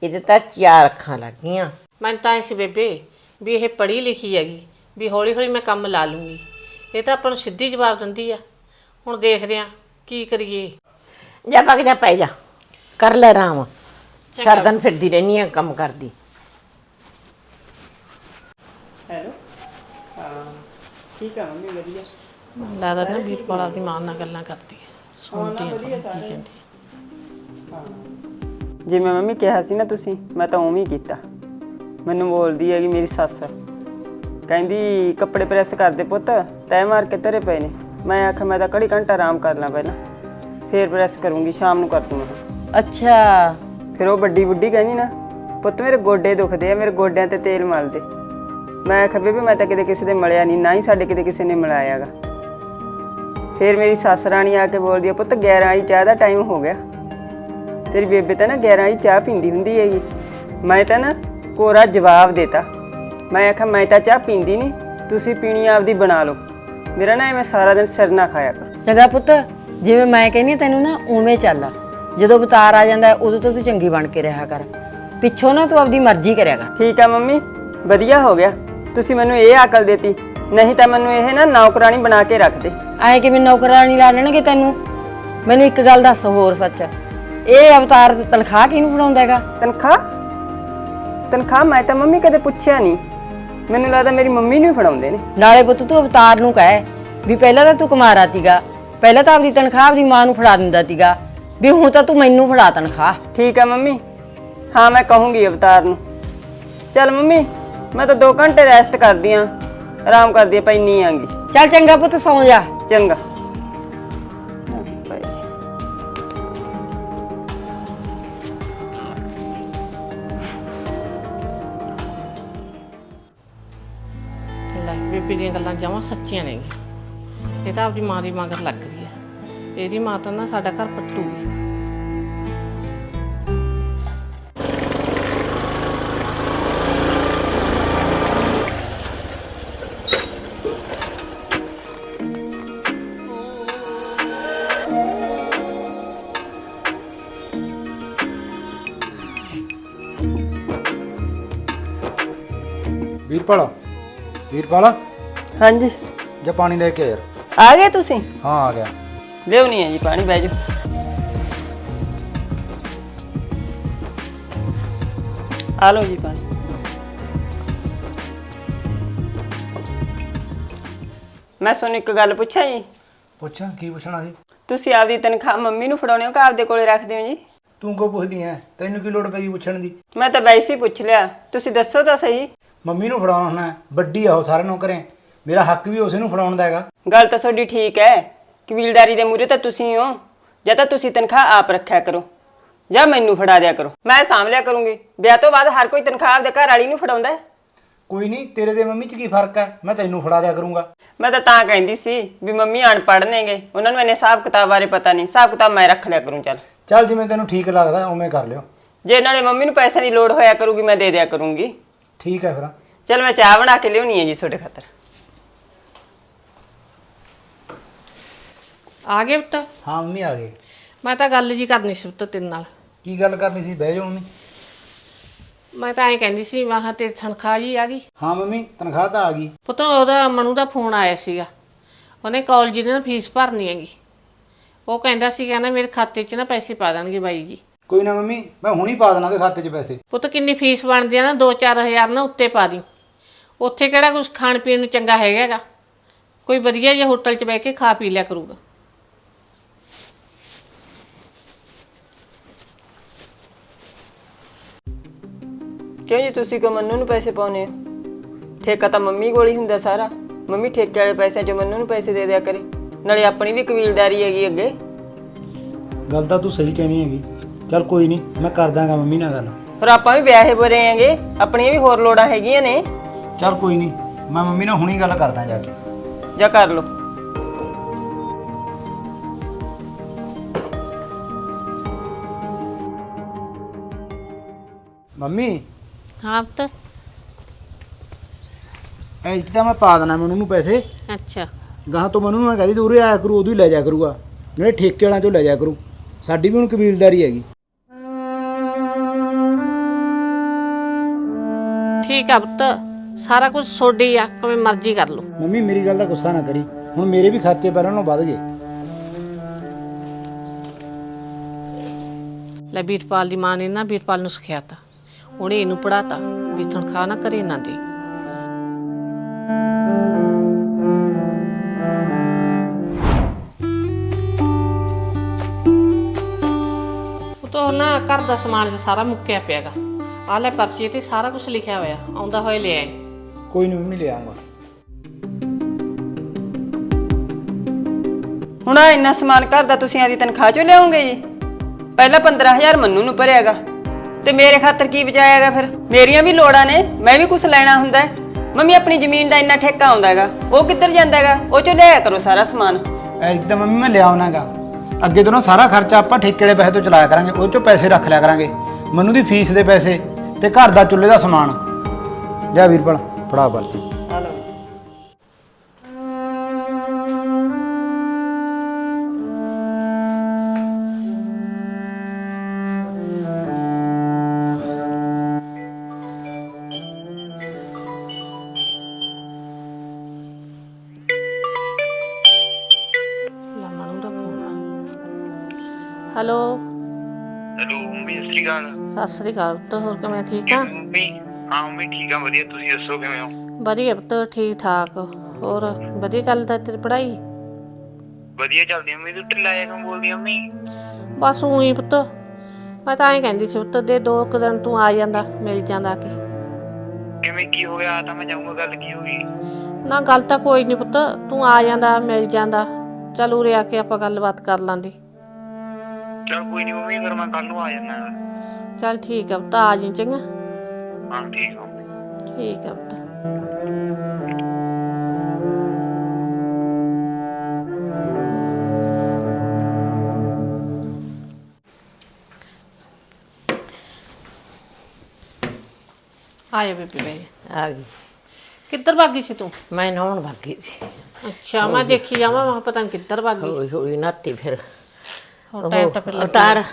ਇਹਦੇ ਤਾਂ ਚਾਰ ਅੱਖਾਂ ਲੱਗ ਗਈਆਂ ਮੈਨੂੰ ਤਾਂ ਐ ਸੀ ਬੇਬੇ ਵੀ ਇਹ ਪੜ੍ਹੀ ਲਿਖੀ ਹੈਗੀ ਵੀ ਹੌਲੀ ਹੌਲੀ ਮੈਂ ਕੰਮ ਲਾ ਲੂੰਗੀ। ਇਹ ਤਾਂ ਆਪਾਂ ਨੂੰ ਸਿੱਧੀ ਜਵਾਬ ਦਿੰਦੀ ਆ। ਹੁਣ ਦੇਖਦੇ ਆ ਕੀ ਕਰੀਏ। ਜਾ ਪੱਕ ਜਾ ਪੈ ਜਾ। ਕਰ ਲੈ ਆਰਾਮ। ਸਰਦਨ ਫਿਰਦੀ ਰਹਿਨੀ ਆ ਕੰਮ ਕਰਦੀ। ਹੈਲੋ ਹਾਂ ਠੀਕ ਆ ਮੰਮੀ ਵਧੀਆ। ਲੱਗਦਾ ਨਾ ਵੀਰਪਾਲ ਆਪਦੀ ਮਾਂ ਨਾਲ ਗੱਲਾਂ ਕਰਦੀ ਹੈ ਸੁਣਦੀ ਆ ਕੀ ਕਹਿੰਦੀ। ਜਿਵੇਂ ਮੰਮੀ ਕਿਹਾ ਸੀ ਨਾ ਤੁਸੀਂ ਮੈਂ ਤਾਂ ਉਵੇਂ ਹੀ ਕੀਤਾ। ਮੈਨੂੰ ਬੋਲਦੀ ਹੈਗੀ ਮੇਰੀ ਸੱਸ। ਕਹਿੰਦੀ ਕੱਪੜੇ ਪ੍ਰੈਸ ਕਰਦੇ ਪੁੱਤ ਤੈ ਮਾਰ ਕੇ ਧਰੇ ਪਏ ਨੇ। ਮੈਂ ਆਖਿਆ ਮੈਂ ਤਾਂ ਘੜੀ ਘੰਟਾ ਆਰਾਮ ਕਰ ਲਾਂ ਪਹਿਲਾਂ। ਫੇਰ ਪ੍ਰੈਸ ਕਰੂੰਗੀ ਸ਼ਾਮ ਨੂੰ ਕਰ ਦੂੰਗਾ। ਅੱਛਾ। ਫਿਰ ਉਹ ਵੱਡੀ ਬੁੱਢੀ ਕਹਿੰਦੀ ਨਾ, ਪੁੱਤ ਮੇਰੇ ਗੋਡੇ ਦੁਖਦੇ ਆ, ਮੇਰੇ ਗੋਡਿਆਂ ਤੇ ਤੇਲ ਮਲ ਦੇ ਮੈਂ ਆਖਿਆ, ਬੇਬੇ, ਮੈਂ ਤਾਂ ਕਿਤੇ ਕਿਸੇ ਦੇ ਮਲਿਆ ਨਹੀਂ, ਨਾ ਹੀ ਸਾਡੇ ਕਿਤੇ ਕਿਸੇ ਨੇ ਮਿਲਾਇਆਗਾ। ਫਿਰ ਮੇਰੀ ਸੱਸ ਰਾਣੀ ਆ ਕੇ ਬੋਲਦੀ ਆ, ਪੁੱਤ 11 ਵਾਲੀ ਚਾਹ ਦਾ ਟਾਈਮ ਹੋ ਗਿਆ। ਤੇਰੀ ਬੇਬੇ ਤਾਂ ਨਾ 11 ਵਾਲੀ ਚਾਹ ਪੀਂਦੀ ਹੁੰਦੀ ਹੈਗੀ। ਮੈਂ ਤਾਂ ਨਾ ਕੋਰਾ ਜਵਾਬ ਦੇਤਾ। ਮੈਂ ਆਖਿਆ, ਮੈਂ ਤਾਂ ਚਾਹ ਪੀਂਦੀ ਨਹੀਂ, ਤੁਸੀਂ ਪੀਣੀ ਆਪਦੀ ਬਣਾ ਲਓ। ਮੇਰਾ ਨਾ ਐਵੇਂ ਸਾਰਾ ਦਿਨ ਸਿਰ ਨਾ ਖਾਇਆ ਕਰ। ਚੰਗਾ ਪੁੱਤ, ਜਿਵੇਂ ਮੈਂ ਕਹਿੰਦੀ ਤੈਨੂੰ ਨਾ ਉਵੇਂ ਚੱਲ ਜਦੋਂ ਬਤਾਰ ਆ ਜਾਂਦਾ ਹੈ, ਉਦੋਂ ਤੋਂ ਤੂੰ ਚੰਗੀ ਬਣ ਕੇ ਰਿਹਾ ਕਰ। ਪਿੱਛੋਂ ਨਾ ਤੂੰ ਆਪਦੀ ਮਰਜ਼ੀ ਕਰਿਆ ਕਰ। ਠੀਕ ਆ ਮੰਮੀ ਵਧੀਆ ਹੋ ਗਿਆ। ਤੁਸੀਂ ਮੈਨੂੰ ਇਹ ਅਕਲ ਦੇਤੀ ਨਹੀਂ ਤਾਂ ਮੈਨੂੰ ਇਹ ਨਾ ਨੌਕਰਾਨੀ ਬਣਾ ਕੇ ਰੱਖਦੇ ਐਂ ਕਿਵੇਂ ਨੌਕਰਾਨੀ ਲਾ ਲੈਣਗੇ ਤੈਨੂੰ? ਮੈਨੂੰ ਇੱਕ ਗੱਲ ਦੱਸ ਹੋਰ ਸੱਚ। ਇਹ ਅਵਤਾਰ ਤਨਖਾਹ ਕਿਹਨੂੰ ਫੜਾਉਂਦਾ ਹੈਗਾ? ਤਨਖਾਹ? ਤਨਖਾਹ ਮੈਂ ਤਾਂ ਮੰਮੀ ਕਦੇ ਪੁੱਛਿਆ ਨਹੀਂ। ਮੈਨੂੰ ਲੱਗਦਾ ਮੇਰੀ ਮੰਮੀ ਨੂੰ ਹੀ ਫੜਾਉਂਦੇ ਨੇ। ਨਾਲੇ ਪੁੱਤ ਤੂੰ ਅਵਤਾਰ ਨੂੰ ਕਹਿ ਵੀ ਪਹਿਲਾਂ ਤਾਂ ਤੂੰ ਕੁਮਾਰਾ ਤੀਗਾ ਪਹਿਲਾਂ ਤਾਂ ਆਪਦੀ ਤਨਖਾਹ ਆਪਦੀ ਮਾਂ ਨੂੰ ਫੜਾ ਦਿੰਦਾ ਤੀਗਾ ਵੀ ਹੁਣ ਤਾਂ ਤੂੰ ਮੈਨੂੰ ਫੜਾ ਤਨਖਾਹ। ਠੀਕ ਆ ਮੰਮੀ। ਹਾਂ ਮੈਂ ਕਹੂੰਗੀ ਅਵਤਾਰ ਨੂੰ। ਚੱਲ ਮੰਮੀ ਮੈਂ ਤਾਂ 2 ਘੰਟੇ ਰੈਸਟ ਕਰਦੀ ਆ। ਆਰਾਮ ਕਰਦੀ ਆ ਪੈਣੀ ਆਂਗੀ। ਚੱਲ ਚੰਗਾ ਪੁੱਤ ਸੌਂ ਜਾ। ਚੰਗਾ। ਲੈ ਬੇਬੇ ਦੀਆਂ ਗੱਲਾਂ ਜਮਾਂ ਸੱਚੀਆਂ ਨੇ ਇਹ ਤਾਂ ਆਪਦੀ ਮਾਂ ਦੀ ਮਗਰ ਲੱਗ ਰਹੀ ਹੈ ਇਹਦੀ ਮਾਂ ਤਾਂ ਨਾ ਸਾਡਾ ਘਰ ਪੱਟੂਗੀ ਵੀਰਪਾਲ ਵੀਰਪਾਲ? ਹਾਂਜੀ। ਜਾ ਪਾਣੀ ਲੈ ਕੇ ਆ ਯਾਰ। ਆ ਗਏ ਤੁਸੀਂ? ਹਾਂ ਆ ਗਿਆ। ਨਹੀਂ ਹੈ ਜੀ ਪਾਣੀ ਬਹਿ ਜਾਓ। ਆ ਲਓ ਜੀ ਪਾਣੀ। ਮੈਂ ਤੁਹਾਨੂੰ ਇੱਕ ਗੱਲ ਪੁੱਛਾਂ ਜੀ? ਪੁੱਛਾਂ ਕੀ ਪੁੱਛਣਾ ਸੀ? ਤੁਸੀਂ ਆਪਦੀ ਤਨਖਾਹ ਮੰਮੀ ਨੂੰ ਫੜਾਉਣੇ ਹੋ ਕਿ ਆਪਦੇ ਕੋਲੇ ਰੱਖਦੇ ਹੋ ਜੀ? ਤੂੰ ਕੋ ਪੁੱਛਦੀ ਐ? ਤੈਨੂੰ ਕੀ ਲੋੜ ਪਈ ਪੁੱਛਣ ਦੀ? ਮੈਂ ਤਾਂ ਵੈਸੇ ਹੀ ਪੁੱਛ ਲਿਆ। ਤੁਸੀਂ ਦੱਸੋ ਤਾਂ ਸਹੀ। ਮੰਮੀ ਨੂੰ ਫੜਾਉਣਾ ਹੈ, ਵੱਡੀ ਆ ਉਹ ਸਾਰੇ ਨੌਕਰੇ। ਮੇਰਾ ਹੱਕ ਵੀ ਉਸੇ ਨੂੰ ਫੜਾਉਣ ਦਾ ਹੈਗਾ। ਗੱਲ ਤਾਂ ਤੁਹਾਡੀ ਠੀਕ ਹੈ। ਕਬੀਲਦਾਰੀ ਦੇ ਮੂਰੇ ਤਾਂ ਤੁਸੀਂ ਹੋ ਜਾਂ ਤਾਂ ਤੁਸੀਂ ਤਨਖਾਹ ਆਪ ਰੱਖਿਆ ਕਰੋ। ਜਾਂ ਮੈਨੂੰ ਫੜਾ ਦਿਆ ਕਰੋ। ਮੈਂ ਸਾਂਭ ਲਿਆ ਕਰੂੰਗੀ। ਵਿਆਹ ਤੋਂ ਬਾਅਦ ਹਰ ਕੋਈ ਤਨਖਾਹ ਆਪਦੇ ਘਰ ਵਾਲੀ ਨੂੰ ਫੜਾਉਂਦਾ ਹੈ। ਕੋਈ ਨਹੀਂ ਤੇਰੇ ਤੇ ਮੰਮੀ 'ਚ ਕੀ ਫ਼ਰਕ ਹੈ? ਮੈਂ ਤੈਨੂੰ ਫੜਾ ਦਿਆ ਕਰੂੰਗਾ। ਮੈਂ ਤਾਂ ਤਾਂ ਕਹਿੰਦੀ ਸੀ ਵੀ ਮੰਮੀ ਅਨਪੜ੍ਹ ਨੇਗੇ। ਉਹਨਾਂ ਨੂੰ ਇਹਨੇ ਹਿਸਾਬ ਕਿਤਾਬ ਬਾਰੇ ਪਤਾ ਨਹੀਂ। ਹਿਸਾਬ ਕਿਤਾਬ ਮੈਂ ਰੱਖ ਲਿਆ ਕਰੂੰ ਚੱਲ। ਚੱਲ ਜਿਵੇਂ ਤੈਨੂੰ ਠੀਕ ਲੱਗਦਾ ਉਵੇਂ ਕਰ ਲਿਓ। ਜੇ ਨਾਲੇ ਮੰਮੀ ਨੂੰ ਪੈਸੇ ਦੀ ਲੋੜ ਹੋਇਆ ਕਰੂਗੀ ਮੈਂ ਦੇ ਦਿਆ ਕਰੂੰਗੀ। ਠੀਕ ਹੈ ਫਿਰ। ਚਲ ਮੈਂ ਚਾਹ ਬਣਾ ਕੇ ਲਿਆਉਣੀ ਹੈ ਜੀ ਤੁਹਾਡੇ ਖਾਤਰ। ਆ ਗਏ ਪੁੱਤ? ਹਾਂ ਮੰਮੀ ਆ ਗਏ। ਮੈਂ ਤਾਂ ਗੱਲ ਜੀ ਕਰਨੀ ਸੀ ਪੁੱਤ ਤੇਰੇ ਨਾਲ। ਕੀ ਗੱਲ ਕਰਨੀ ਸੀ? ਬਹਿ ਜਾਓ ਮੰਮੀ। ਮੈਂ ਤਾਂ ਐਂ ਕਹਿੰਦੀ ਸੀ ਕਿਹਾ ਤੇਰੀ ਤਨਖਾਹ ਜੀ ਆ ਗਈ। ਹਾਂ ਮੰਮੀ ਤਨਖਾਹ ਤਾਂ ਆ ਗਈ। ਪੁੱਤ ਉਹਦਾ ਮਨੂ ਦਾ ਫੋਨ ਆਇਆ ਸੀਗਾ। ਉਹਨੇ ਕਾਲਜ ਦੀ ਨਾ ਫੀਸ ਭਰਨੀ ਹੈਗੀ। ਉਹ ਕਹਿੰਦਾ ਸੀ ਕਹਿੰਦਾ ਮੇਰੇ ਖਾਤੇ 'ਚ ਨਾ ਪੈਸੇ ਪਾ ਦੇਣਗੇ ਬਾਈ ਜੀ। ਕੋਈ ਨਾ ਮੰਮੀ ਮੈਂ ਹੁਣੀ ਪਾ ਦੇਣਾ ਉਹਦੇ ਖਾਤੇ 'ਚ ਪੈਸੇ। ਪੁੱਤ ਕਿੰਨੀ ਫੀਸ ਬਣਦੀ ਆ ਨਾ 2-4000 ਨਾ ਉੱਤੇ ਪਾ ਦੀ। ਉੱਥੇ ਕਿਹੜਾ ਕੁਝ ਖਾਣ ਪੀਣ ਨੂੰ ਚੰਗਾ ਹੈਗਾਗਾ ਕੋਈ ਵਧੀਆ ਜਿਹਾ ਹੋਟਲ 'ਚ ਬਹਿ ਕੇ ਖਾ ਪੀ ਲਿਆ ਕਰੂਗਾ। ਕਿਉਂ ਜੀ ਤੁਸੀਂ ਕੋ ਮੰਨੂ ਨੂੰ ਪੈਸੇ ਪਾਉਨੇ ਹੋ? ਠੇਕਾ ਤਾਂ ਮੰਮੀ ਕੋਲ ਹੀ ਹੁੰਦਾ ਸਾਰਾ। ਮੰਮੀ ਠੇਕੇ ਵਾਲੇ ਪੈਸਿਆਂ 'ਚ ਮੰਨੂ ਨੂੰ ਪੈਸੇ ਦੇ ਦਿਆ ਕਰੇ। ਨਾਲੇ ਆਪਣੀ ਵੀ ਕਬੀਲਦਾਰੀ ਹੈਗੀ ਅੱਗੇ। ਗੱਲ ਤਾਂ ਤੂੰ ਸਹੀ ਕਹਿਣੀ ਹੈਗੀ। ਚੱਲ ਕੋਈ ਨਹੀਂ ਮੈਂ ਕਰ ਦਾਂਗਾ ਮੰਮੀ ਨਾਲ ਗੱਲ। ਪਰ ਆਪਾਂ ਵੀ ਵਿਆਹੇ ਬਰੇ ਆਂਗੇ ਆਪਣੀਆਂ ਵੀ ਹੋਰ ਲੋੜਾਂ ਹੈਗੀਆਂ ਨੇ। ਚੱਲ ਕੋਈ ਨਹੀਂ ਮੈਂ ਮੰਮੀ ਨਾਲ ਹੁਣੀ ਗੱਲ ਕਰਦਾ ਜਾ ਕੇ। ਜਾਂ ਕਰ ਲਓ। ਮੰਮੀ ਹਾਂ ਪੁੱਤ। ਐ ਤਾਂ ਮੈਂ ਪਾ ਦੇਣਾ ਮੈਨੂੰ ਨੂੰ ਪੈਸੇ। ਅੱਛਾ। ਗਾਹਾਂ ਤੋਂ ਮੈਨੂੰ ਮੈਂ ਕਹਦੀ ਦੂਰੇ ਆਇਆ ਕਰੂ ਉਦੋਂ ਹੀ ਲੈ ਜਾ ਕਰੂਗਾ। ਜਿਹੜੇ ਠੇਕੇ ਵਾਲਿਆਂ ਚੋਂ ਲੈ ਜਾ ਕਰੂ। ਸਾਡੀ ਵੀ ਹੁਣ ਕਬੀਲਦਾਰੀ ਹੈਗੀ। ਠੀਕ ਆ ਪੁੱਤ। ਸਾਰਾ ਕੁਝ ਛੋਡੀ ਆ ਕਿਵੇਂ ਮਰਜ਼ੀ ਕਰ ਲਓ। ਮੰਮੀ ਮੇਰੀ ਗੱਲ ਦਾ ਗੁੱਸਾ ਨਾ ਕਰੀ। ਹੁਣ ਮੇਰੇ ਵੀ ਖਾਤੇ ਪਹਿਲਾਂ ਨਾਲੋਂ ਵੱਧ ਗਏ। ਲੈ ਵੀਰਪਾਲ ਦੀ ਮਾਂ ਨੇ ਨਾ ਵੀਰਪਾਲ ਨੂੰ ਸਿਖਾਇਆ ਉਹਨੇ ਇਹਨੂੰ ਪੜਾਤਾ ਵੀ ਤਨਖਾਹ ਨਾ ਕਰੇ ਨਾ ਦੇ। ਉਹ ਤਾਂ ਨਾ ਘਰ ਦਾ ਸਮਾਨ ਜਿਹਾ ਸਾਰਾ ਮੁੱਕਿਆ ਪਿਆਗਾ। ਆ ਲੈ ਪਰਚੀ ਤੇ ਸਾਰਾ ਕੁਝ ਲਿਖਿਆ ਹੋਇਆ। ਆਉਂਦਾ ਹੋਏ ਲੈ ਆਏ। ਕੋਈ ਨਹੀਂ ਮੰਮੀ ਲੈ ਆਉਂਗਾ ਹੁਣ ਆ ਇੰਨਾ ਸਮਾਨ ਘਰ ਦਾ ਤੁਸੀਂ ਆਦੀ ਤਨਖਾਹ 'ਚੋਂ ਲਿਆਉਂਗੇ ਜੀ। ਪਹਿਲਾਂ 15000 ਮੰਨੂ ਨੂੰ ਭਰਿਆਗਾ। ਤੇ ਮੇਰੇ ਖਾਤਰ ਕੀ ਬਚਾਇਆਗਾ ਫਿਰ? ਮੇਰੀਆਂ ਵੀ ਲੋੜਾਂ ਨੇ, ਮੈਂ ਵੀ ਕੁਝ ਲੈਣਾ ਹੁੰਦਾ ਹੈ। ਮੰਮੀ, ਆਪਣੀ ਜ਼ਮੀਨ ਦਾ ਇੰਨਾ ਠੇਕਾ ਆਉਂਦਾ ਹੈਗਾ ਉਹ ਕਿੱਧਰ ਜਾਂਦਾ ਹੈਗਾ ਉਹ 'ਚੋਂ ਲਿਆਇਆ ਕਰੋ ਸਾਰਾ ਸਮਾਨ। ਐਦਾਂ ਮੰਮੀ, ਮੈਂ ਲਿਆ ਆਉਣਾਗਾ। ਅੱਗੇ ਤੋਂ ਨਾ ਸਾਰਾ ਖਰਚਾ ਆਪਾਂ ਠੇਕੇ ਵਾਲੇ ਪੈਸੇ ਤੋਂ ਚਲਾਇਆ ਕਰਾਂਗੇ, ਉਹ ਚੋਂ ਪੈਸੇ ਰੱਖ ਲਿਆ ਕਰਾਂਗੇ। ਮੈਨੂੰ ਦੀ ਫੀਸ ਦੇ ਪੈਸੇ ਤੇ ਘਰ ਦਾ ਚੁੱਲ੍ਹੇ ਦਾ ਸਮਾਨ। ਜਾ ਵੀਰਪਾਲ, ਫੜਾ ਪਰਚੀ ਸ਼੍ਰੀ ਅਕਾਲ। ਸਤਿ ਸ੍ਰੀ ਅਕਾਲ ਪੁੱਤ ਹੋਰ ਕਿਵੇਂ ਠੀਕ ਆ? ਮੰਮੀ? ਹਾਂ ਮੰਮੀ ਠੀਕ ਆ ਵਧੀਆ। ਤੁਸੀਂ ਦੱਸੋ ਕਿਵੇਂ ਹੋ? ਵਧੀਆ ਪੁੱਤ ਠੀਕ ਠਾਕ। ਹੋਰ ਵਧੀਆ ਚੱਲਦਾ ਤੇਰੀ ਪੜ੍ਹਾਈ? ਵਧੀਆ ਚੱਲਦੀ ਆ ਮੰਮੀ ਤੂੰ ਢਿੱਲਾ ਜਿਹਾ ਕਿਉਂ ਬੋਲਦੀ ਆ ਮੰਮੀ? ਬਸ ਉਹੀ ਪੁੱਤ ਮੈਂ ਤਾਂ ਐਂ ਕਹਿੰਦੀ ਸੀ ਪੁੱਤ ਦੇ ਦੋ ਕੁ ਦਿਨ ਤੂੰ ਆ ਜਾਂਦਾ ਮਿਲ ਜਾਂਦਾ ਆ ਕੇ। ਕਿਵੇਂ ਕੀ ਹੋ ਗਿਆ? ਤਾਂ ਮੈਂ ਜਾਊਂਗਾ ਗੱਲ ਕੀ ਹੋ ਗਈ? ਨਾ ਗੱਲ ਤਾਂ ਕੋਈ ਨਹੀਂ ਪੁੱਤ ਤੂੰ ਆ ਜਾਂਦਾ ਮਿਲ ਜਾਂਦਾ। ਚੱਲ ਉਰੇ ਆ ਕੇ ਆਪਾਂ ਗੱਲਬਾਤ ਕਰ ਲਾਂਦੇ ਚਲ ਕੋਈ ਨਹੀਂ ਮੰਮੀ ਫਿਰ ਮੈਂ ਕੱਲ ਨੂੰ ਆ ਜਾਣਾ ਚੱਲ ਠੀਕ ਆ ਪੁੱਤ ਆ ਜੀ ਚੰਗਾ। ਹਾਂ ਠੀਕ ਆ। ਠੀਕ ਆ ਪੁੱਤ। ਆਇਆ ਬੇਬੀ ਬਈ ਆ ਗਈ। ਕਿੱਧਰ ਭਾਗੀ ਸੀ ਤੂੰ? ਮੈਂ ਨਹਾਉਣ ਲੱਗੀ ਸੀ। ਅੱਛਾ ਮੈਂ ਦੇਖੀ ਜਾਵਾਂ ਮੈਂ ਕਿਹਾ ਪਤਾ ਨਹੀਂ ਕਿੱਧਰ ਭਾਗੀ ਹੌਲੀ ਹੌਲੀ ਨਾਤੀ ਫਿਰ। ਹੋਰ ਟਾਈਮ ਤਾਂ ਫਿਰ ਉਤਾਰ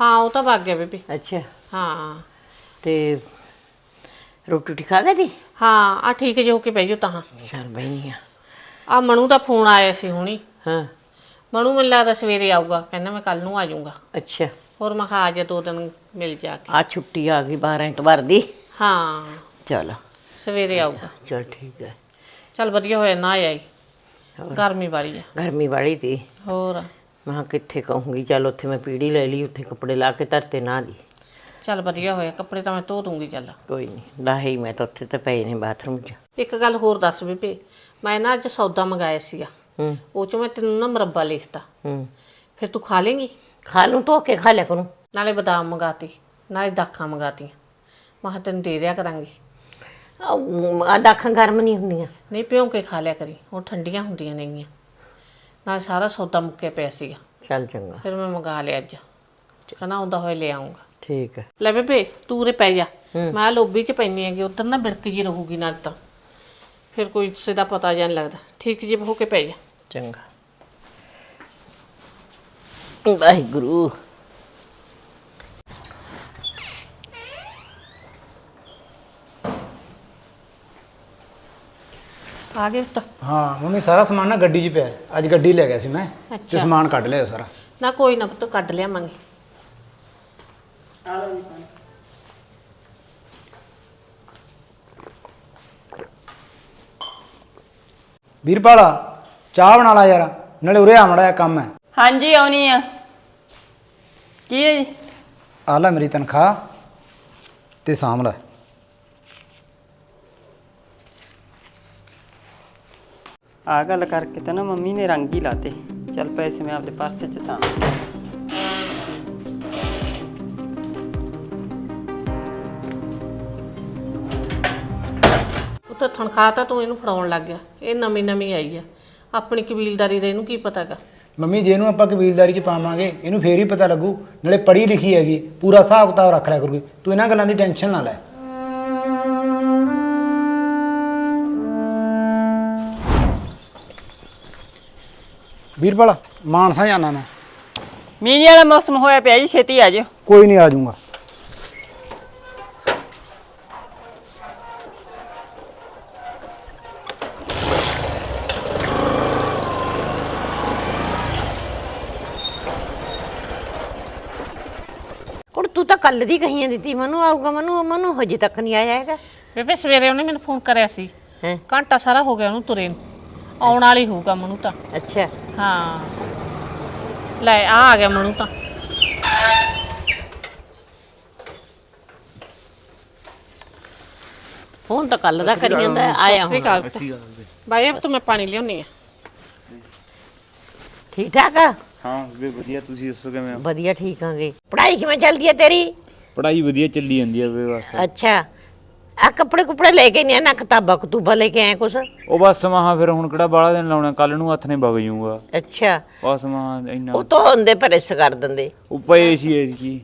ਹਾਂ ਉਹ ਤਾਂ ਭੱਗ ਗਿਆ ਬੇਬੀ। ਅੱਛਾ। ਹਾਂ। ਤੇ ਰੋਟੀ ਰੂਟੀ ਖਾ ਗਈ ਦੀ ਹਾਂ ਆ ਠੀਕ ਜੇ ਹੋ ਕੇ ਬਹਿ ਜਾਓ ਤਾਂ। ਚੱਲ ਬੈਣੀ ਆ। ਆ ਮਨੂ ਦਾ ਫੋਨ ਆਇਆ ਸੀ ਹੁਣੀ। ਹਾਂ। ਮਨੂ ਮੈਨੂੰ ਲੱਗਦਾ ਸਵੇਰੇ ਆਊਗਾ ਕਹਿੰਦਾ ਮੈਂ ਕੱਲ ਨੂੰ ਆ ਜਾਊਂਗਾ। ਅੱਛਾ। ਹੋਰ ਮੈਂ ਕਿਹਾ ਆ ਜਾ ਦੋ ਦਿਨ ਮਿਲ ਜਾ ਕੇ। ਆ ਛੁੱਟੀ ਆ ਗਈ 12 ਇਤਵਾਰ ਦੀ। ਹਾਂ। ਚਲ। ਸਵੇਰੇ ਆਊਗਾ। ਚਲ ਠੀਕ ਹੈ ਚੱਲ ਵਧੀਆ ਹੋਇਆ ਨਾ ਆਈ ਗਰਮੀ ਵਾਲੀ ਆ। ਗਰਮੀ ਵਾਲੀ ਤੀ। ਹੋਰ? ਮੈਂ ਕਿਹਾ ਕਿੱਥੇ ਕਹੂੰਗੀ ਚੱਲ ਉੱਥੇ ਮੈਂ ਪੀੜੀ ਲੈ ਲਈ ਉੱਥੇ ਕੱਪੜੇ ਲਾ ਕੇ ਧਰਤੇ ਨਾ ਦੀ। ਚੱਲ ਵਧੀਆ ਹੋਇਆ ਕੱਪੜੇ ਤਾਂ ਮੈਂ ਧੋ ਦੂੰਗੀ ਚੱਲ। ਕੋਈ ਨਹੀਂ ਲਾਹੀ ਮੈਂ ਤਾਂ ਉੱਥੇ ਤਾਂ ਪਏ ਨੇ ਬਾਥਰੂਮ 'ਚ। ਇੱਕ ਗੱਲ ਹੋਰ ਦੱਸ ਬੇਬੇ ਮੈਂ ਨਾ ਅੱਜ ਸੌਦਾ ਮੰਗਾਇਆ ਸੀਗਾ। ਹੂੰ। ਉਹ ਚ ਮੈਂ ਤੈਨੂੰ ਨਾ ਮੁਰੱਬਾ ਲਿਖਤਾ। ਹੂੰ। ਫਿਰ ਤੂੰ ਖਾ ਲੇਂਗੀ? ਖਾ ਲੂੰ ਧੋ ਕੇ ਖਾ ਲਿਆ ਕਰੂੰ। ਨਾਲੇ ਬਦਾਮ ਮੰਗਾਤੀ ਨਾਲੇ ਦਾਖਾਂ ਮੰਗਾਤੀਆਂ। ਮੈਂ ਕਿਹਾ ਤੈਨੂੰ ਦੇ ਦਿਆ ਕਰਾਂਗੀ। ਆ ਦਾਖਾਂ ਗਰਮ ਨਹੀਂ ਹੁੰਦੀਆਂ। ਨਹੀਂ ਭਿਉਂ ਕੇ ਖਾ ਲਿਆ ਕਰੀ ਉਹ ਠੰਡੀਆਂ ਹੁੰਦੀਆਂ ਨੇਗੀਆਂ। ਨਾਲ ਸਾਰਾ ਸੌਦਾ ਮੁੱਕਿਆ ਪਿਆ ਸੀਗਾ। ਚੱਲ ਚੰਗਾ। ਫਿਰ ਮੈਂ ਮੰਗਾ ਲਿਆ ਅੱਜ। ਕਹਿੰਦਾ ਆਉਂਦਾ ਹੋਏ ਲੈ ਆਉਂਗਾ ਠੀਕ ਹੈ। ਲੈ ਬੇਬੇ ਤੂੰ ਉਰੇ ਪੈ ਜਾ। ਮੈਂ ਲੋਬੀ 'ਚ ਪੈਣੀ ਹੈਗੀ ਉਧਰ ਨਾ ਬਿੜਕ ਜੀ ਰਹੂਗੀ ਨਾਲ ਤਾਂ। ਫਿਰ ਕੋਈ ਕਿਸੇ ਦਾ ਪਤਾ ਜਾਂ ਲੱਗਦਾ। ਠੀਕ ਜੀ ਹੋ ਕੇ ਪੈ ਜਾ। ਚੰਗਾ। ਵਾਹਿਗੁਰੂ। ਆ ਗਏ ਪੁੱਤ ਹਾਂ ਮੰਮੀ ਸਾਰਾ ਸਮਾਨ ਨਾ ਗੱਡੀ 'ਚ ਪਿਆ ਹੈ। ਅੱਜ ਗੱਡੀ ਲੈ ਗਿਆ ਸੀ ਮੈਂ ਤੇ ਅੱਛਾ। ਸਮਾਨ ਕੱਢ ਲਿਆ ਸਾਰਾ। ਨਾ ਕੋਈ ਨਾ ਪੁੱਤ ਕੱਢ ਲਿਆਵਾਂਗੇ। ਵੀਰਪਾਲ ਚਾਹ ਬਣਾ ਲਾ ਯਾਰ ਨਾਲੇ ਉਰੇ ਆ ਕੰਮ ਹੈ। ਹਾਂਜੀ ਆਉਣੀ ਆ। ਕੀ ਹੈ ਜੀ? ਆ ਲੈ ਮੇਰੀ ਤਨਖਾਹ ਤੇ ਸਾਂਭ ਲੈ। ਆ ਗੱਲ ਕਰਕੇ ਤਾਂ ਨਾ ਮੰਮੀ ਨੇ ਰੰਗ ਹੀ ਲਾਤੇ। ਚੱਲ ਪੈਸੇ ਮੈਂ ਆਪਦੇ ਪਰਸ 'ਚ ਸਾਂ। ਪੁੱਤ ਤਨਖਾਹ ਤਾਂ ਤੂੰ ਇਹਨੂੰ ਫੜਾਉਣ ਲੱਗ ਗਿਆ। ਇਹ ਨਵੀਂ ਨਵੀਂ ਆਈ ਆ। ਆਪਣੀ ਕਬੀਲਦਾਰੀ ਦਾ ਇਹਨੂੰ ਕੀ ਪਤਾਗਾ ਮੰਮੀ ਜੇ ਇਹਨੂੰ ਆਪਾਂ ਕਬੀਲਦਾਰੀ 'ਚ ਪਾਵਾਂਗੇ ਇਹਨੂੰ ਫੇਰ ਹੀ ਪਤਾ ਲੱਗੂ। ਨਾਲੇ ਪੜ੍ਹੀ ਲਿਖੀ ਹੈਗੀ ਪੂਰਾ ਹਿਸਾਬ ਕਿਤਾਬ ਰੱਖ ਲਿਆ ਕਰੂਗੀ। ਤੂੰ ਇਹਨਾਂ ਗੱਲਾਂ ਦੀ ਟੈਨਸ਼ਨ ਨਾ ਲੈ। ਵੀਰਪਾਲ ਮਾਨਸਾ ਜਾਣਾ ਮੈਂ। ਮੀਂਹ ਵਾਲਾ ਮੌਸਮ ਹੋਇਆ ਪਿਆ ਜੀ ਛੇਤੀ ਆ ਜਾਓ। ਕੋਈ ਨਹੀਂ ਆ ਜਾਊਂਗਾ। ਹੁਣ ਤੂੰ ਤਾਂ ਕੱਲ ਦੀ ਕਹੀਆਂ ਦਿੱਤੀ ਮਨੂੰ ਆਊਗਾ ਮਨੂੰ ਮਨੂੰ ਹਜੇ ਤੱਕ ਨਹੀਂ ਆਇਆ ਹੈਗਾ। ਬੇਬੇ ਸਵੇਰੇ ਉਹਨੇ ਮੈਨੂੰ ਫੋਨ ਕਰਿਆ ਸੀ। ਹੈ? ਘੰਟਾ ਸਾਰਾ ਹੋ ਗਿਆ ਉਹਨੂੰ ਤੁਰੇ ਨੂੰ। ਆਉਣ ਵਾਲੀ ਹੋਊਗਾ ਮਨੂੰ ਤਾਂ। ਅੱਛਾ। ਹਾਂ। ਲੈ ਆ ਆ ਗਿਆ ਮਨੂੰ ਤਾਂ। ਹੁਣ ਤਾਂ ਕੱਲ ਦਾ ਕਰੀ ਜਾਂਦਾ ਹੈ, ਆਇਆ ਸ੍ਰੀ ਹੁਣ। ਅਕਾਲ ਬਾਈ ਅਬ ਤੋਂ ਮੈਂ ਪਾਣੀ ਲਿਆਉਣੀ ਆ। ਠੀਕ ਠਾਕ ਆ? ਹਾਂ ਵੀ ਵਧੀਆ ਤੁਸੀਂ ਦੱਸੋ ਕਿਵੇਂ ਵਧੀਆ ਠੀਕ ਆਂਗੇ। ਪੜ੍ਹਾਈ ਕਿਵੇਂ ਚੱਲਦੀ ਹੈ ਤੇਰੀ? ਪੜਾਈ ਵਧੀਆ ਚੱਲੀ ਜਾਂਦੀ ਆ ਵੇ ਬਸ ਅੱਛਾ। ਆ ਕੱਪੜੇ ਕੁਪੜੇ ਲੈ ਕੇ ਨਹੀਂ ਆ ਨਾ ਕਿਤਾਬਾਂ ਕਤੂਬਾਂ ਲੈ ਕੇ ਆਏ ਕੁਛ? ਉਹ ਬਸ ਮਹਾ ਫਿਰ ਹੁਣ ਕਿਹੜਾ ਬਾਲਾ ਦਿਨ ਲਾਉਣਾ ਕੱਲ ਨੂੰ ਹੱਥ ਨੇ ਵਗ ਜਾਊਗਾ। ਅੱਛਾ। ਬਸ ਮਹਾ ਇੰਨਾ। ਉਹ ਤੋਂ ਹੁੰਦੇ ਪ੍ਰੈਸ ਕਰ ਦਿੰਦੇ। ਉਹ ਪਏ ਸੀ ਇਹ ਕੀ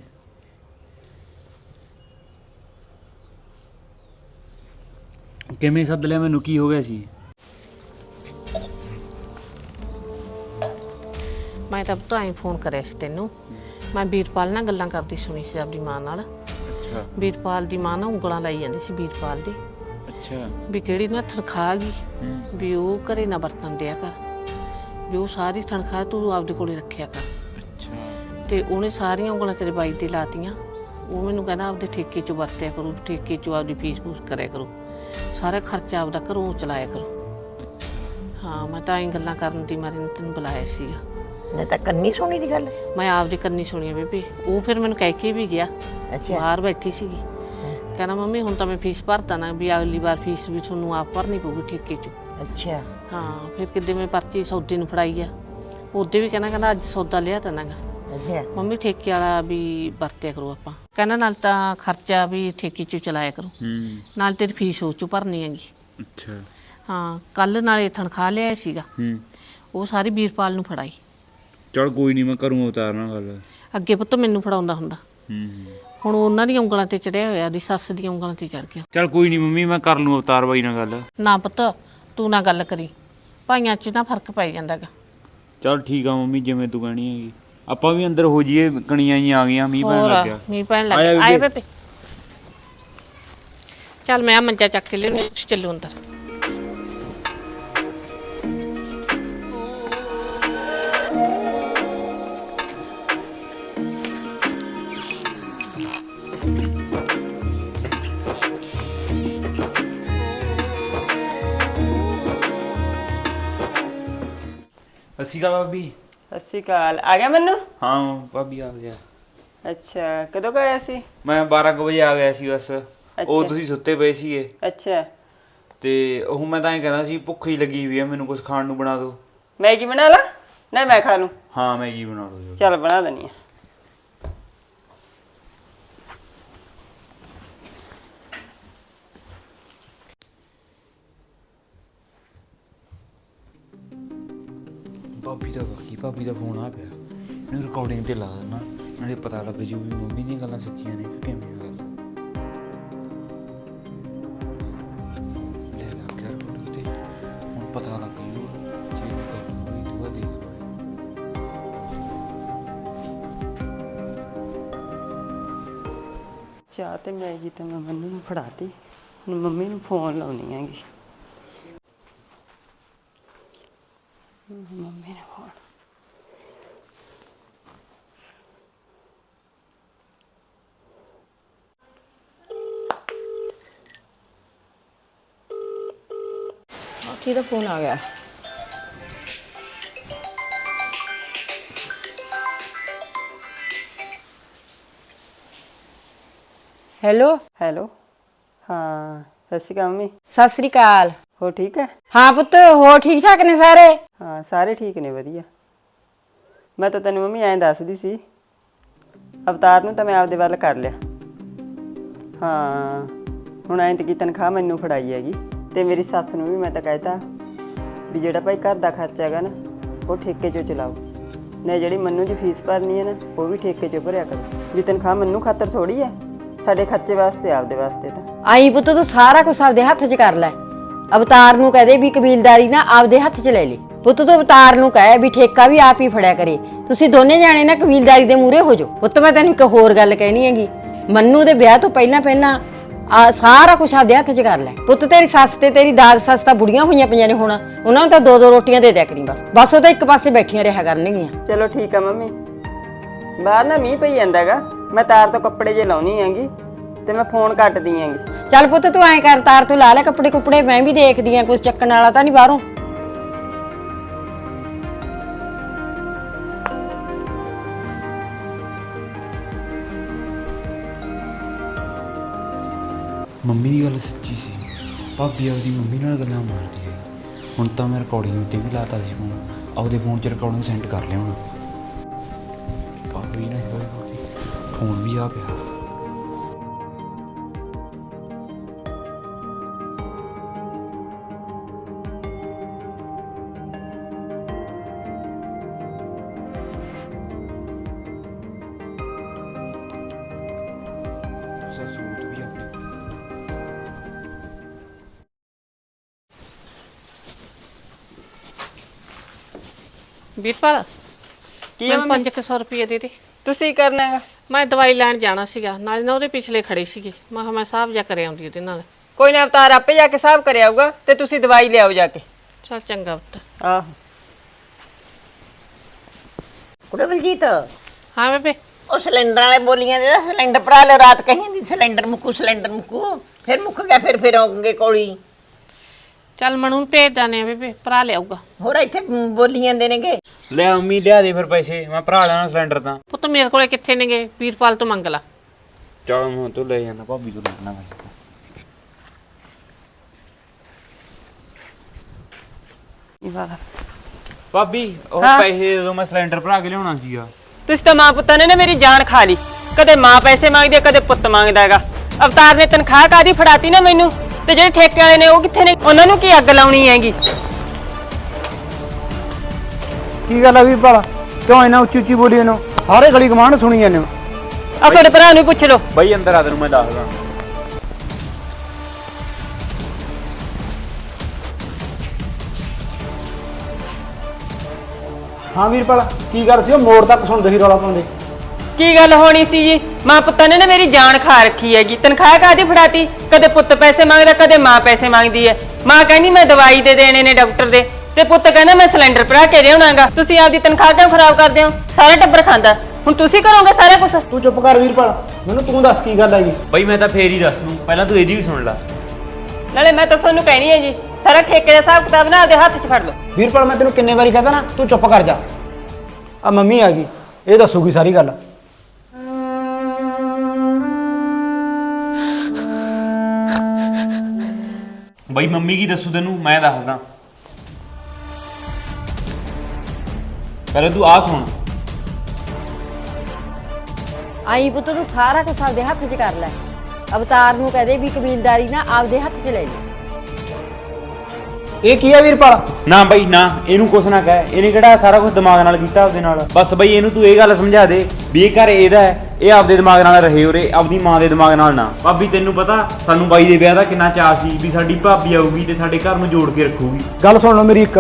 ਕਿਵੇਂ ਸੱਦ ਲਿਆ ਮੈਨੂੰ ਕੀ ਹੋ ਗਿਆ ਸੀ? ਮੈਂ ਤਾਂ ਤਾਂ ਹੀ ਫੋਨ ਕਰਿਆ ਸੀ ਤੈਨੂੰ। ਮੈਂ ਵੀਰਪਾਲ ਨਾਲ ਗੱਲਾਂ ਕਰਦੀ ਸੁਣੀ ਸੀ ਆਪਣੀ ਮਾਂ ਨਾਲ। ਅੱਛਾ। ਵੀਰਪਾਲ ਦੀ ਮਾਂ ਨਾ ਉਂਗਲਾਂ ਲਾਈ ਜਾਂਦੀ ਸੀ ਵੀਰਪਾਲ ਦੀ। ਅੱਛਾ। ਵੀ ਕਿਹੜੀ ਨਾ ਤਨਖਾਹ ਗਈ ਵੀ ਉਹ ਘਰੇ ਨਾ ਵਰਤਣ ਦਿਆ ਕਰ। ਵੀ ਉਹ ਸਾਰੀ ਤਨਖਾਹ ਤੂੰ ਆਪਦੇ ਕੋਲੇ ਰੱਖਿਆ ਕਰ। ਅੱਛਾ। ਤੇ ਉਹਨੇ ਸਾਰੀਆਂ ਉਂਗਲਾਂ ਤੇਰੇ ਬਾਈ ਤੇ ਲਾਤੀਆਂ। ਉਹ ਮੈਨੂੰ ਕਹਿੰਦਾ ਆਪਦੇ ਠੇਕੇ 'ਚ ਵਰਤਿਆ ਕਰੂ ਠੇਕੇ 'ਚ ਆਪਦੀ ਫੀਸ ਫੂਸ ਕਰਿਆ ਕਰੋ। ਸਾਰਾ ਖਰਚਾ ਆਪਦਾ ਘਰੋਂ ਚਲਾਇਆ ਕਰੋ। ਹਾਂ ਮੈਂ ਤਾਂ ਇਹ ਗੱਲਾਂ ਕਰਨ ਦੀ ਮਾਰੀ ਨੇ ਤੈਨੂੰ ਬੁਲਾਇਆ ਸੀਗਾ। ਮੈਂ ਤਾਂ ਕੰਨੀ ਸੁਣੀ ਦੀ ਗੱਲ ਮੈਂ ਆਪਦੀ ਕੰਨੀ ਸੁਣੀ ਆ ਬੇਬੇ। ਉਹ ਫਿਰ ਮੈਨੂੰ ਕਹਿ ਕੇ ਵੀ ਗਿਆ। ਅੱਛਾ। ਬਾਹਰ ਬੈਠੀ ਸੀਗੀ। ਕਹਿੰਦਾ ਮੰਮੀ ਹੁਣ ਤਾਂ ਮੈਂ ਫੀਸ ਭਰਤਾ ਨਾ ਵੀ ਅਗਲੀ ਵਾਰ ਫੀਸ ਵੀ ਤੁਹਾਨੂੰ ਆਪ ਭਰਨੀ ਪਊਗੀ ਠੇਕੇ 'ਚ। ਅੱਛਾ। ਹਾਂ ਫਿਰ ਕਿੱਦੇ ਮੈਂ ਪਰਚੀ ਸੌਦੇ ਨੂੰ ਫੜਾਈ ਆ। ਉਹਦੇ ਵੀ ਕਹਿੰਦਾ ਕਹਿੰਦਾ ਅੱਜ ਸੌਦਾ ਲਿਆ ਤਨਾਗਾ ਅੱਛਾ। ਮੰਮੀ ਠੇਕੇ ਵਾਲਾ ਵੀ ਵਰਤਿਆ ਕਰੋ ਆਪਾਂ। ਕਹਿੰਦਾ ਨਾਲ ਤਾਂ ਖਰਚਾ ਵੀ ਠੇਕੇ 'ਚ ਚਲਾਇਆ ਕਰੋ। ਹੂੰ। ਨਾਲ ਤੇਰੀ ਫੀਸ ਉਹ 'ਚੋਂ ਭਰਨੀ ਹੈਗੀ। ਅੱਛਾ। ਹਾਂ ਕੱਲ ਨਾਲੇ ਤਨਖਾਹ ਲਿਆ ਸੀਗਾ। ਹੂੰ। ਉਹ ਸਾਰੀ ਵੀਰਪਾਲ ਨੂੰ ਫੜਾਈ। ਚਲ ਕੋਈ ਨਹੀਂ ਮੈਂ ਕਰੂੰ ਉਤਾਰਨਾ ਗੱਲ। ਅੱਗੇ ਪੁੱਤ ਮੈਨੂੰ ਫੜਾਉਂਦਾ ਹੁੰਦਾ। ਹੂੰ। ਹੁਣ ਉਹਨਾਂ ਦੀਆਂ ਉਂਗਲਾਂ ਤੇ ਚੜਿਆ ਹੋਇਆ ਦੀ ਸੱਸ ਦੀਆਂ ਉਂਗਲਾਂ ਤੇ ਚੜ ਗਿਆ। ਚਲ ਕੋਈ ਨਹੀਂ ਮੰਮੀ ਮੈਂ ਕਰ ਲੂੰ ਅਵਤਾਰ ਬਾਈ ਨਾਲ ਗੱਲ। ਨਾ ਪੁੱਤ ਤੂੰ ਨਾ ਗੱਲ ਕਰੀ। ਭਾਈਆਂ 'ਚ ਨਾ ਫ਼ਰਕ ਪੈ ਜਾਂਦਾਗਾ ਚਲ ਠੀਕ ਆ ਮੰਮੀ ਜਿਵੇਂ ਤੂੰ ਕਹਿਣੀ ਹੈਗੀ। ਆਪਾਂ ਵੀ ਅੰਦਰ ਹੋ ਜਾਈਏ ਕਣੀਆਂ ਹੀ ਆ ਗਈਆਂ ਮੀਂਹ ਪੈਣ ਹੋਰ ਲੱਗ ਗਿਆ ਮੀਂਹ ਪੈਣ ਲੱਗ ਆਇਆ ਗਿਆ। ਆਏ ਬੇਬੇ। ਚੱਲ ਮੈਂ ਆਹ ਮੰਜਾ ਚੱਕ ਕੇ ਲਿਆਉਣੀ ਤੁਸੀਂ ਚੱਲੋ ਅੰਦਰ। ਭਾਬੀ। ਸਤਿ ਸ਼੍ਰੀ ਅਕਾਲ। ਆ ਗਿਆ ਮੈਨੂੰ? ਹਾਂ ਭਾਬੀ ਆ ਗਿਆ। ਅੱਛਾ ਕਦੋਂ ਗਿਆ ਸੀ? ਮੈਂ 12 ਕੁ ਵਜੇ ਆ ਗਿਆ ਸੀ ਬਸ। ਉਹ। ਤੁਸੀਂ ਸੁੱਤੇ ਪਏ ਸੀਗੇ। ਅੱਛਾ। ਤੇ ਉਹ ਮੈਂ ਤਾਂ ਐਂ ਕਹਿੰਦਾ ਸੀ ਭੁੱਖ ਹੀ ਲੱਗੀ ਹੋਈ ਆ ਮੈਨੂੰ ਕੁਝ ਖਾਣ ਨੂੰ ਬਣਾ ਦਿਓ। ਮੈਗੀ ਬਣਾ ਲਾ? ਨਾ ਮੈਂ ਖਾ ਲੂੰ। ਹਾਂ ਮੈਗੀ ਬਣਾ ਲਓ ਚੱਲ ਬਣਾ ਦਨੀ ਆ। ਭਾਬੀ ਦਾ ਬਾਕੀ, ਭਾਬੀ ਦਾ ਫੋਨ ਆ ਪਿਆ। ਇਹਨੂੰ ਰਿਕਾਰਡਿੰਗ ਤੇ ਲਾ ਦੇਣਾ ਨਾਲੇ ਪਤਾ ਲੱਗ ਜੂ ਵੀ ਮੰਮੀ ਦੀਆਂ ਗੱਲਾਂ ਸੱਚੀਆਂ ਨੇ ਕਿ ਕਿਵੇਂ ਆ ਗੱਲ। ਲੈ ਲਾ ਕੇ ਰਿਕਾਰਡਿੰਗ ਤੇ। ਹੁਣ ਪਤਾ ਲੱਗ ਜੂ ਜੇ ਗੱਲ ਹੋਈ ਤੂੰ ਬਾਅਦ ਦੇਖ ਚਾਹ ਤੇ ਮੈਗੀ ਤਾਂ ਮੈਂ ਮੰਨੂ ਨੂੰ ਫੜਾਤੀ। ਹੁਣ ਮੰਮੀ ਨੂੰ ਫੋਨ ਲਾਉਣੀ ਹੈਗੀ ਮੰਮੀ ਨੇ ਫੋਨ ਕਿਹਦਾ ਫੋਨ ਆ ਗਿਆ। ਹੈਲੋ? ਹੈਲੋ। ਹਾਂ ਸਤਿ ਸ਼੍ਰੀ ਅਕਾਲ ਮੰਮੀ। ਸਤਿ ਸ੍ਰੀ ਅਕਾਲ। ਹੋ ਠੀਕ ਹੈ? ਹਾਂ ਪੁੱਤ ਹੋ ਠੀਕ ਠਾਕ ਨੇ ਸਾਰੇ? ਹਾਂ ਸਾਰੇ ਠੀਕ ਨੇ ਵਧੀਆ। ਮੈਂ ਤਾਂ ਤੈਨੂੰ ਮੰਮੀ ਐਂ ਦੱਸਦੀ ਸੀ ਅਵਤਾਰ ਨੂੰ ਤਾਂ ਮੈਂ ਆਪਦੇ ਵੱਲ ਕਰ ਲਿਆ। ਹਾਂ ਹੁਣ ਐਂ ਤੇ ਕੀ ਤਨਖਾਹ ਮੈਨੂੰ ਫੜਾਈ ਹੈਗੀ। ਤੇ ਮੇਰੀ ਸੱਸ ਨੂੰ ਵੀ ਮੈਂ ਤਾਂ ਕਹਿਤਾ ਵੀ ਜਿਹੜਾ ਭਾਈ ਘਰ ਦਾ ਖਰਚਾ ਹੈਗਾ ਨਾ, ਉਹ ਠੇਕੇ 'ਚੋਂ ਚਲਾਓ। ਨੇ ਜਿਹੜੀ ਮੰਨੂ ਦੀ ਫੀਸ ਭਰਨੀ ਹੈ ਨਾ, ਉਹ ਵੀ ਠੇਕੇ 'ਚੋਂ ਭਰਿਆ ਕਰੋ। ਵੀ ਤਨਖਾਹ ਮੰਨੂ ਖਾਤਰ ਥੋੜੀ ਹੈ। ਸਾਡੇ ਖਰਚੇ ਵਾਸਤੇ, ਆਪਦੇ ਵਾਸਤੇ ਤਾਂ। ਆਈ ਪੁੱਤ, ਤੂੰ ਸਾਰਾ ਕੁਝ ਆਪਦੇ ਹੱਥ 'ਚ ਕਰ ਲੈ। ਅਵਤਾਰ ਨੂੰ ਕਹਦੇ ਵੀ ਕਬੀਲਦਾਰੀ ਨਾ ਆਪਦੇ ਹੱਥ 'ਚ ਲੈ ਲਈ ਪੁੱਤ, ਤੋਂ ਅਵਤਾਰ ਨੂੰ ਕਹੇ ਵੀ ਠੇਕਾ ਵੀ ਆਪ ਹੀ ਫੜਿਆ ਕਰੇ। ਤੁਸੀਂ ਦੋਨੇ ਜਾਣੇ ਨਾ ਕਬੀਲਦਾਰੀ ਦੇ ਮੂਹਰੇ ਹੋ ਜਾਓ। ਪੁੱਤ, ਮੈਂ ਤੈਨੂੰ ਇੱਕ ਹੋਰ ਗੱਲ ਕਹਿਣੀ ਹੈਗੀ। ਮੰਨੂ ਦੇ ਵਿਆਹ ਤੋਂ ਪਹਿਲਾਂ ਪਹਿਲਾਂ ਆ ਸਾਰਾ ਕੁਝ ਆਪਦੇ ਹੱਥ 'ਚ ਕਰ ਲੈ। ਪੁੱਤ ਤੇਰੀ ਸੱਸ ਤੇ ਤੇਰੀ ਦਾਦ ਸੱਸ ਤਾਂ ਬੁੜੀਆਂ ਹੋਈਆਂ ਪਈਆਂ ਨੇ ਹੁਣ। ਉਹਨਾਂ ਨੂੰ ਤਾਂ ਦੋ ਦੋ ਰੋਟੀਆਂ ਦੇ ਦਿਆ ਕਰੀ ਬਸ। ਬਸ ਉਹ ਤਾਂ ਇੱਕ ਪਾਸੇ ਬੈਠੀਆਂ ਰਿਹਾ ਕਰਨਗੀਆਂ। ਚਲੋ ਠੀਕ ਆ ਮੰਮੀ। ਬਾਹਰ ਨਾ ਮੀਂਹ ਪਈ ਜਾਂਦਾਗਾ। ਮੈਂ ਤਾਰ ਤੋਂ ਕੱਪੜੇ ਜੇ ਲਾਉਣੀ ਹੈਗੀ ਤੇ ਮੈਂ ਫੋਨ ਕੱਟਦੀ ਹੈਗੀ। ਚੱਲ ਪੁੱਤ ਤੂੰ ਐਂ ਕਰ ਤਾਰ ਤੂੰ ਲਾ ਲੈ ਕੱਪੜੇ ਕੁਪੜੇ ਮੈਂ ਵੀ ਦੇਖਦੀ ਆ ਕੁਝ ਚੱਕਣ ਵਾਲਾ ਤਾਂ ਨਹੀਂ ਬਾਹਰੋਂ। ਮੰਮੀ ਦੀ ਗੱਲ ਸੱਚੀ ਸੀ। ਭਾਬੀ ਆਪਦੀ ਮੰਮੀ ਨਾਲ ਗੱਲਾਂ ਮਾਰਦੀ ਹੈ। ਹੁਣ ਤਾਂ ਮੈਂ ਰਿਕਾਰਡਿੰਗ ਉੱਤੇ ਵੀ ਲਾਤਾ ਸੀ ਫੋਨ ਆਪਦੇ ਫੋਨ 'ਚ ਰਿਕਾਰਡਿੰਗ ਸੈਂਡ ਕਰ ਲਿਆ ਹੁਣ। ਭਾਬੀ ਨਾ ਹੋਏ ਫੋਨ ਵੀ ਆ ਪਿਆ। ਵੀਰਪਾਲ ਕੀ ਆ ਮੈਨੂੰ ਮੰਮੀ 500 ਰੁਪਏ ਦੇ ਦੇ। ਤੁਸੀਂ ਕਰਨਾ ਹੈਗਾ। ਮੈਂ ਦਵਾਈ ਲੈਣ ਜਾਣਾ ਸੀਗਾ ਨਾਲੇ ਨਾ ਉਹਦੇ ਪਿਛਲੇ ਖੜੇ ਸੀਗੇ। ਮੈਂ ਕਿਹਾ ਮੈਂ ਸਾਹਬ ਜਾ ਕਰ ਆਉਂਦੀ ਉਹਦੇ ਨਾਲ। ਕੋਈ ਨਾ ਅਵਤਾਰ ਆਪੇ ਜਾ ਕੇ ਹਿਸਾਬ ਕਰ ਆਊਗਾ ਤੇ ਤੁਸੀਂ ਦਵਾਈ ਲਿਆਓ ਜਾ ਕੇ। ਚਲ ਚੰਗਾ ਪੁੱਤ। ਆਹੋ। ਕੁੜੇ ਬਲਜੀਤ। ਹਾਂ ਬੇਬੇ। ਉਹ ਸਿਲੰਡਰ ਵਾਲੇ ਬੋਲੀਆਂ ਦੇ ਸਿਲੰਡਰ ਭਰਾ ਲੈ ਰਾਤ ਕਹੀਂ ਦੀ ਸਿਲੰਡਰ ਮੁੱਕੂ ਸਿਲੰਡਰ ਮੁੱਕੂ। ਫਿਰ ਮੁੱਕ ਗਿਆ ਫਿਰ ਫਿਰ ਆਉਂਗੇ ਕੋਲੀ ਚੱਲ ਮਨੂੰ ਨੂੰ ਭੇਜ ਦਾਨੇ ਆ ਬੇਬੇ ਭਰਾ ਲਿਆਊਗਾ। ਹੋਰ ਇੱਥੇ ਬੋਲੀਆਂ ਦੇ ਨੇਗੇ। ਲੈ ਅੰਮੀ ਲਿਆ ਦੇ ਫਿਰ ਪੈਸੇ ਮੈਂ ਭਰਾ ਲੈਣਾ ਸਿਲੰਡਰ ਤਾਂ। ਪੁੱਤ ਮੇਰੇ ਕੋਲੇ ਕਿੱਥੇ ਨੇਗੇ ਵੀਰਪਾਲ ਤੋਂ ਮੰਗ ਲਾ। ਚਲ ਮੈਂ ਤੋਂ ਲੈ ਜਾਣਾ ਭਾਬੀ ਤੋਂ ਲੈਣਾ ਮੈਂ। ਭਾਬੀ ਉਹ। ਪੈਸੇ ਜਦੋਂ ਮੈਂ ਸਿਲੰਡਰ ਭਰਾ ਕੇ ਲਿਆਉਣਾ ਸੀਗਾ। ਤੁਸੀਂ ਤਾਂ ਮਾਂ ਪੁੱਤਾਂ ਨੇ ਨਾ ਮੇਰੀ ਜਾਨ ਖਾ ਲਈ। ਕਦੇ ਮਾਂ ਪੈਸੇ ਮੰਗਦੀ ਹੈ ਕਦੇ ਪੁੱਤ ਮੰਗਦਾ ਹੈਗਾ। ਅਵਤਾਰ ਨੇ ਤਨਖਾਹ ਕਾਦੀ ਫੜਾਤੀ ਨਾ ਮੈਨੂੰ? ਤੇ ਜਿਹੜੇ ਠੇਕੇ ਵਾਲੇ ਨੇ ਉਹ ਕਿੱਥੇ ਨੇ? ਉਹਨਾਂ ਨੂੰ ਕੀ ਅੱਗ ਲਾਉਣੀ ਹੈਗੀ? ਕੀ ਗੱਲ ਆ ਵੀਰਪਾਲ ਕਿਉਂ ਇਹਨਾਂ ਉੱਚੀ ਉੱਚੀ ਬੋਲੀ ਇਹਨੂੰ ਸਾਰੇ ਗਲੀ ਗਮਾਂਡ ਸੁਣੀ ਜਾਂਦੇ ਹੋ। ਆ ਤੁਹਾਡੇ ਭਰਾ ਨੂੰ ਪੁੱਛ ਲਓ। ਬਈ ਅੰਦਰ ਆ ਤੈਨੂੰ ਮੈਂ ਦੱਸਦਾ। ਹਾਂ ਵੀਰਪਾਲ ਕੀ ਗੱਲ ਸੀ? ਉਹ ਮੋੜ ਤੱਕ ਸੁਣਦੇ ਸੀ ਰੌਲਾ ਪਾਉਂਦੇ। ਕੀ ਗੱਲ ਹੋਣੀ ਸੀ ਜੀ? ਮਾਂ ਪੁੱਤਾਂ ਨੇ ਨਾ ਮੇਰੀ ਜਾਨ ਖਾ ਰੱਖੀ ਹੈਗੀ। ਤਨਖਾਹ ਕਾਦੀ ਫੜਾਤੀ? ਕਦੇ ਪੁੱਤ ਪੈਸੇ ਮੰਗਦਾ ਕਦੇ ਮਾਂ ਪੈਸੇ ਮੰਗਦੀ ਹੈ। ਮਾਂ ਕਹਿੰਦੀ ਮੈਂ ਦਵਾਈ ਦੇ ਦੇਣੇ ਨੇ ਡਾਕਟਰ ਦੇ। ਤੇ ਪੁੱਤ ਕਹਿੰਦਾ ਮੈਂ ਸਿਲੰਡਰ ਭਰਾ ਕੇ ਲਿਆਉਣਾਗਾ। ਤੁਸੀਂ ਆਪਦੀ ਤਨਖਾਹ ਕਿਉਂ ਖਰਾਬ ਕਰਦੇ ਹੋ? ਸਾਰਾ ਟੱਬਰ ਖਾਂਦਾ। ਹੁਣ ਤੁਸੀਂ ਕਰੋਗੇ ਸਾਰਾ ਕੁਝ ਤੂੰ ਚੁੱਪ ਕਰ ਵੀਰਪਾਲ। ਮੈਨੂੰ ਤੂੰ ਦੱਸ ਕੀ ਗੱਲ ਹੈਗੀ? ਬਈ ਮੈਂ ਤਾਂ ਫੇਰ ਹੀ ਦੱਸ ਦੂੰ। ਪਹਿਲਾਂ ਤੂੰ ਇਹਦੀ ਵੀ ਸੁਣ ਲੈ। ਨਾਲੇ ਮੈਂ ਤਾਂ ਤੁਹਾਨੂੰ ਕਹਿਣੀ ਹੈ ਜੀ ਸਾਰਾ ਠੇਕੇ ਦਾ ਹਿਸਾਬ ਕਿਤਾਬ ਨਾ ਆਪਦੇ ਹੱਥ 'ਚ ਫੜ ਲਓ। ਵੀਰਪਾਲ ਮੈਂ ਤੈਨੂੰ ਕਿੰਨੇ ਵਾਰੀ ਕਹਤਾ ਨਾ ਤੂੰ ਚੁੱਪ ਕਰ ਜਾ। ਆ ਮੰਮੀ ਆ ਗਈ। ਇਹ ਦੱਸੂਗੀ ਸਾਰੀ ਗੱਲ। ਬਈ ਮੰਮੀ ਕੀ ਦੱਸੂ ਤੈਨੂੰ? ਮੈਂ ਦੱਸਦਾ। ਪਹਿਲਾਂ ਤੂੰ ਆ ਸੁਣ। ਆਈ ਪੁੱਤ ਤੂੰ ਸਾਰਾ ਕੁਝ ਆਪਦੇ ਹੱਥ 'ਚ ਕਰ ਲੈ। ਅਵਤਾਰ ਨੂੰ ਕਹਦੇ ਵੀ ਕਬੀਲਦਾਰੀ ਨਾ ਆਪਦੇ ਹੱਥ 'ਚ ਲੈ ਲੈ। ਇਹ ਕੀ ਆ ਵੀਰਪਾਲ? ਨਾ ਬਈ ਨਾ। ਇਹਨੂੰ ਕੁਛ ਨਾ ਕਹਿ। ਇਹਨੇ ਕਿਹੜਾ ਸਾਰਾ ਕੁਝ ਦਿਮਾਗ ਨਾਲ ਕੀਤਾ ਆਪਦੇ ਨਾਲ? ਬਸ ਬਈ ਇਹਨੂੰ ਤੂੰ ਇਹ ਗੱਲ ਸਮਝਾ ਦੇ ਵੀ ਇਹ ਘਰ ਇਹਦਾ ਹੈ। ਇਹ ਆਪਦੇ ਦਿਮਾਗ ਨਾਲ ਰਹੇ ਉਰੇ ਆਪਦੀ ਮਾਂ ਦੇ ਦਿਮਾਗ ਨਾਲ ਨਾ। ਭਾਬੀ ਤੈਨੂੰ ਪਤਾ ਸਾਨੂੰ ਬਾਈ ਦੇ ਵਿਆਹ ਦਾ ਕਿੰਨਾ ਚਾਅ ਸੀ ਵੀ ਸਾਡੀ ਭਾਬੀ ਆਊਗੀ ਤੇ ਸਾਡੇ ਘਰ ਨੂੰ ਜੋੜ ਕੇ ਰੱਖੂਗੀ। ਗੱਲ ਸੁਣ ਲਓ ਮੇਰੀ ਇੱਕ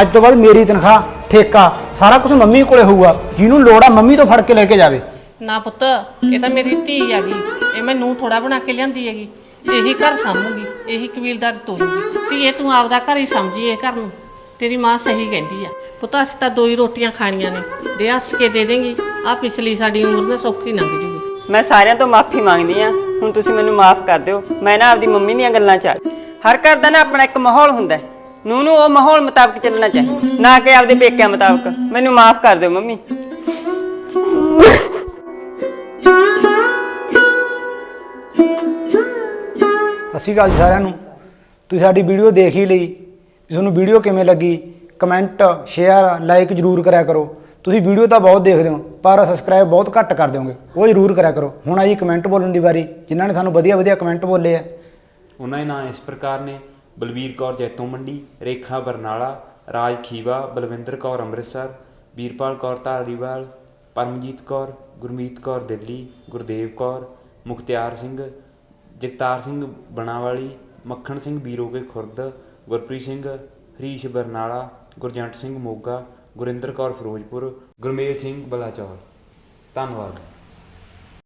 ਅੱਜ ਤੋਂ ਬਾਅਦ ਮੇਰੀ ਤਨਖਾਹ ਠੇਕਾ ਸਾਰਾ ਕੁਝ ਮੰਮੀ ਕੋਲੇ ਹੋਊਗਾ। ਜਿਹਨੂੰ ਲੋੜ ਆ ਮੰਮੀ ਤੋਂ ਫੜ ਕੇ ਲੈ ਕੇ ਜਾਵੇ। ਨਾ ਪੁੱਤ ਇਹ ਤਾਂ ਮੇਰੀ ਧੀ ਹੈਗੀ। ਇਹ ਮੈਨੂੰ ਥੋੜਾ ਬਣਾ ਕੇ ਲਿਆਂਦੀ ਹੈਗੀ। ਇਹੀ ਘਰ ਸਾਂਭੂਗੀ ਇਹੀ ਕਬੀਲਦਾਰੀ ਤੋਰੂਗੀ। ਧੀਏ ਤੂੰ ਆਪਦਾ ਘਰ ਹੀ ਸਮਝੀ ਇਹ ਘਰ ਨੂੰ। ਤੇਰੀ ਮਾਂ ਸਹੀ ਕਹਿੰਦੀ ਆ। ਪੁੱਤ ਅਸੀਂ ਤਾਂ ਦੋ ਹੀ ਰੋਟੀਆਂ ਖਾਣੀਆਂ ਨੇ। ਦੇ ਹੱਸ ਕੇ ਦੇ ਦੇਂਗੀ। ਆ ਪਿਛਲੀ ਸਾਡੀ ਉਮਰ ਨੇ ਸੌਖੀ ਲੰਘ ਜੂਗੀ। ਮੈਂ ਸਾਰਿਆਂ ਤੋਂ ਮਾਫੀ ਮੰਗਦੀ ਆ ਹੁਣ ਤੁਸੀਂ ਮੈਨੂੰ ਮਾਫ ਕਰ ਦਿਓ। ਮੈਂ ਨਾ ਆਪਦੀ ਮੰਮੀ ਦੀਆਂ ਗੱਲਾਂ ਚ ਆ ਗਈ। ਹਰ ਘਰ ਦਾ ਨਾ ਆਪਣਾ ਇੱਕ ਮਾਹੌਲ ਹੁੰਦਾ। ਨੂੰ ਨੂੰ ਉਹ ਮਾਹੌਲ ਮੁਤਾਬਕ ਚੱਲਣਾ ਚਾਹੀਦਾ। ਨਾ ਕਿ ਆਪਦੇ ਪੇਕਿਆਂ ਮੁਤਾਬਕ। ਮੈਨੂੰ ਮਾਫ ਕਰ ਦਿਓ ਮੰਮੀ। ਅਸੀਂ ਗੱਲ ਜੀ ਸਾਰਿਆਂ ਨੂੰ। ਤੁਸੀਂ ਸਾਡੀ ਵੀਡੀਓ ਦੇਖ ਹੀ ਲਈ। ਵੀ ਤੁਹਾਨੂੰ ਵੀਡੀਓ ਕਿਵੇਂ ਲੱਗੀ? ਕਮੈਂਟ ਸ਼ੇਅਰ ਲਾਈਕ ਜਰੂਰ ਕਰਿਆ ਕਰੋ। ਤੁਸੀਂ ਵੀਡੀਓ ਤਾਂ ਬਹੁਤ ਦੇਖਦੇ ਹੋ, ਪਰ ਸਬਸਕ੍ਰਾਈਬ ਬਹੁਤ ਘੱਟ ਕਰ ਦਿਓਗੇ। ਉਹ ਜਰੂਰ ਕਰਿਆ ਕਰੋ। ਹੁਣ ਆਈ ਕਮੈਂਟ ਬੋਲਣ ਦੀ ਵਾਰੀ, ਜਿਨ੍ਹਾਂ ਨੇ ਸਾਨੂੰ ਵਧੀਆ ਵਧੀਆ ਕਮੈਂਟ ਬੋਲੇ ਆ। ਉਹਨਾਂ ਦੇ ਨਾਂ ਇਸ ਪ੍ਰਕਾਰ ਨੇ। ਬਲਵੀਰ ਕੌਰ ਜੈਤੋਂ ਮੰਡੀ, ਰੇਖਾ ਬਰਨਾਲਾ, ਰਾਜ ਖੀਵਾ, ਬਲਵਿੰਦਰ ਕੌਰ ਅੰਮ੍ਰਿਤਸਰ, ਵੀਰਪਾਲ ਕੌਰ ਧਾਰੀਵਾਲ ਪਰਮਜੀਤ ਕੌਰ, ਗੁਰਮੀਤ ਕੌਰ ਦਿੱਲੀ, ਗੁਰਦੇਵ ਕੌਰ, ਮੁਖਤਿਆਰ ਸਿੰਘ, ਜਗਤਾਰ ਸਿੰਘ ਬਣਾਵਾਲੀ, ਮੱਖਣ ਸਿੰਘ ਬੀਰੋਗੇ ਖੁਰਦ ਗੁਰਪ੍ਰੀਤ ਸਿੰਘ ਹਰੀਸ਼ ਬਰਨਾਲਾ ਗੁਰਜੰਟ ਸਿੰਘ ਮੋਗਾ ਗੁਰਿੰਦਰ ਕੌਰ ਫਿਰੋਜ਼ਪੁਰ ਗੁਰਮੇਲ ਸਿੰਘ ਬਲਾਚੌਰ। ਧੰਨਵਾਦ।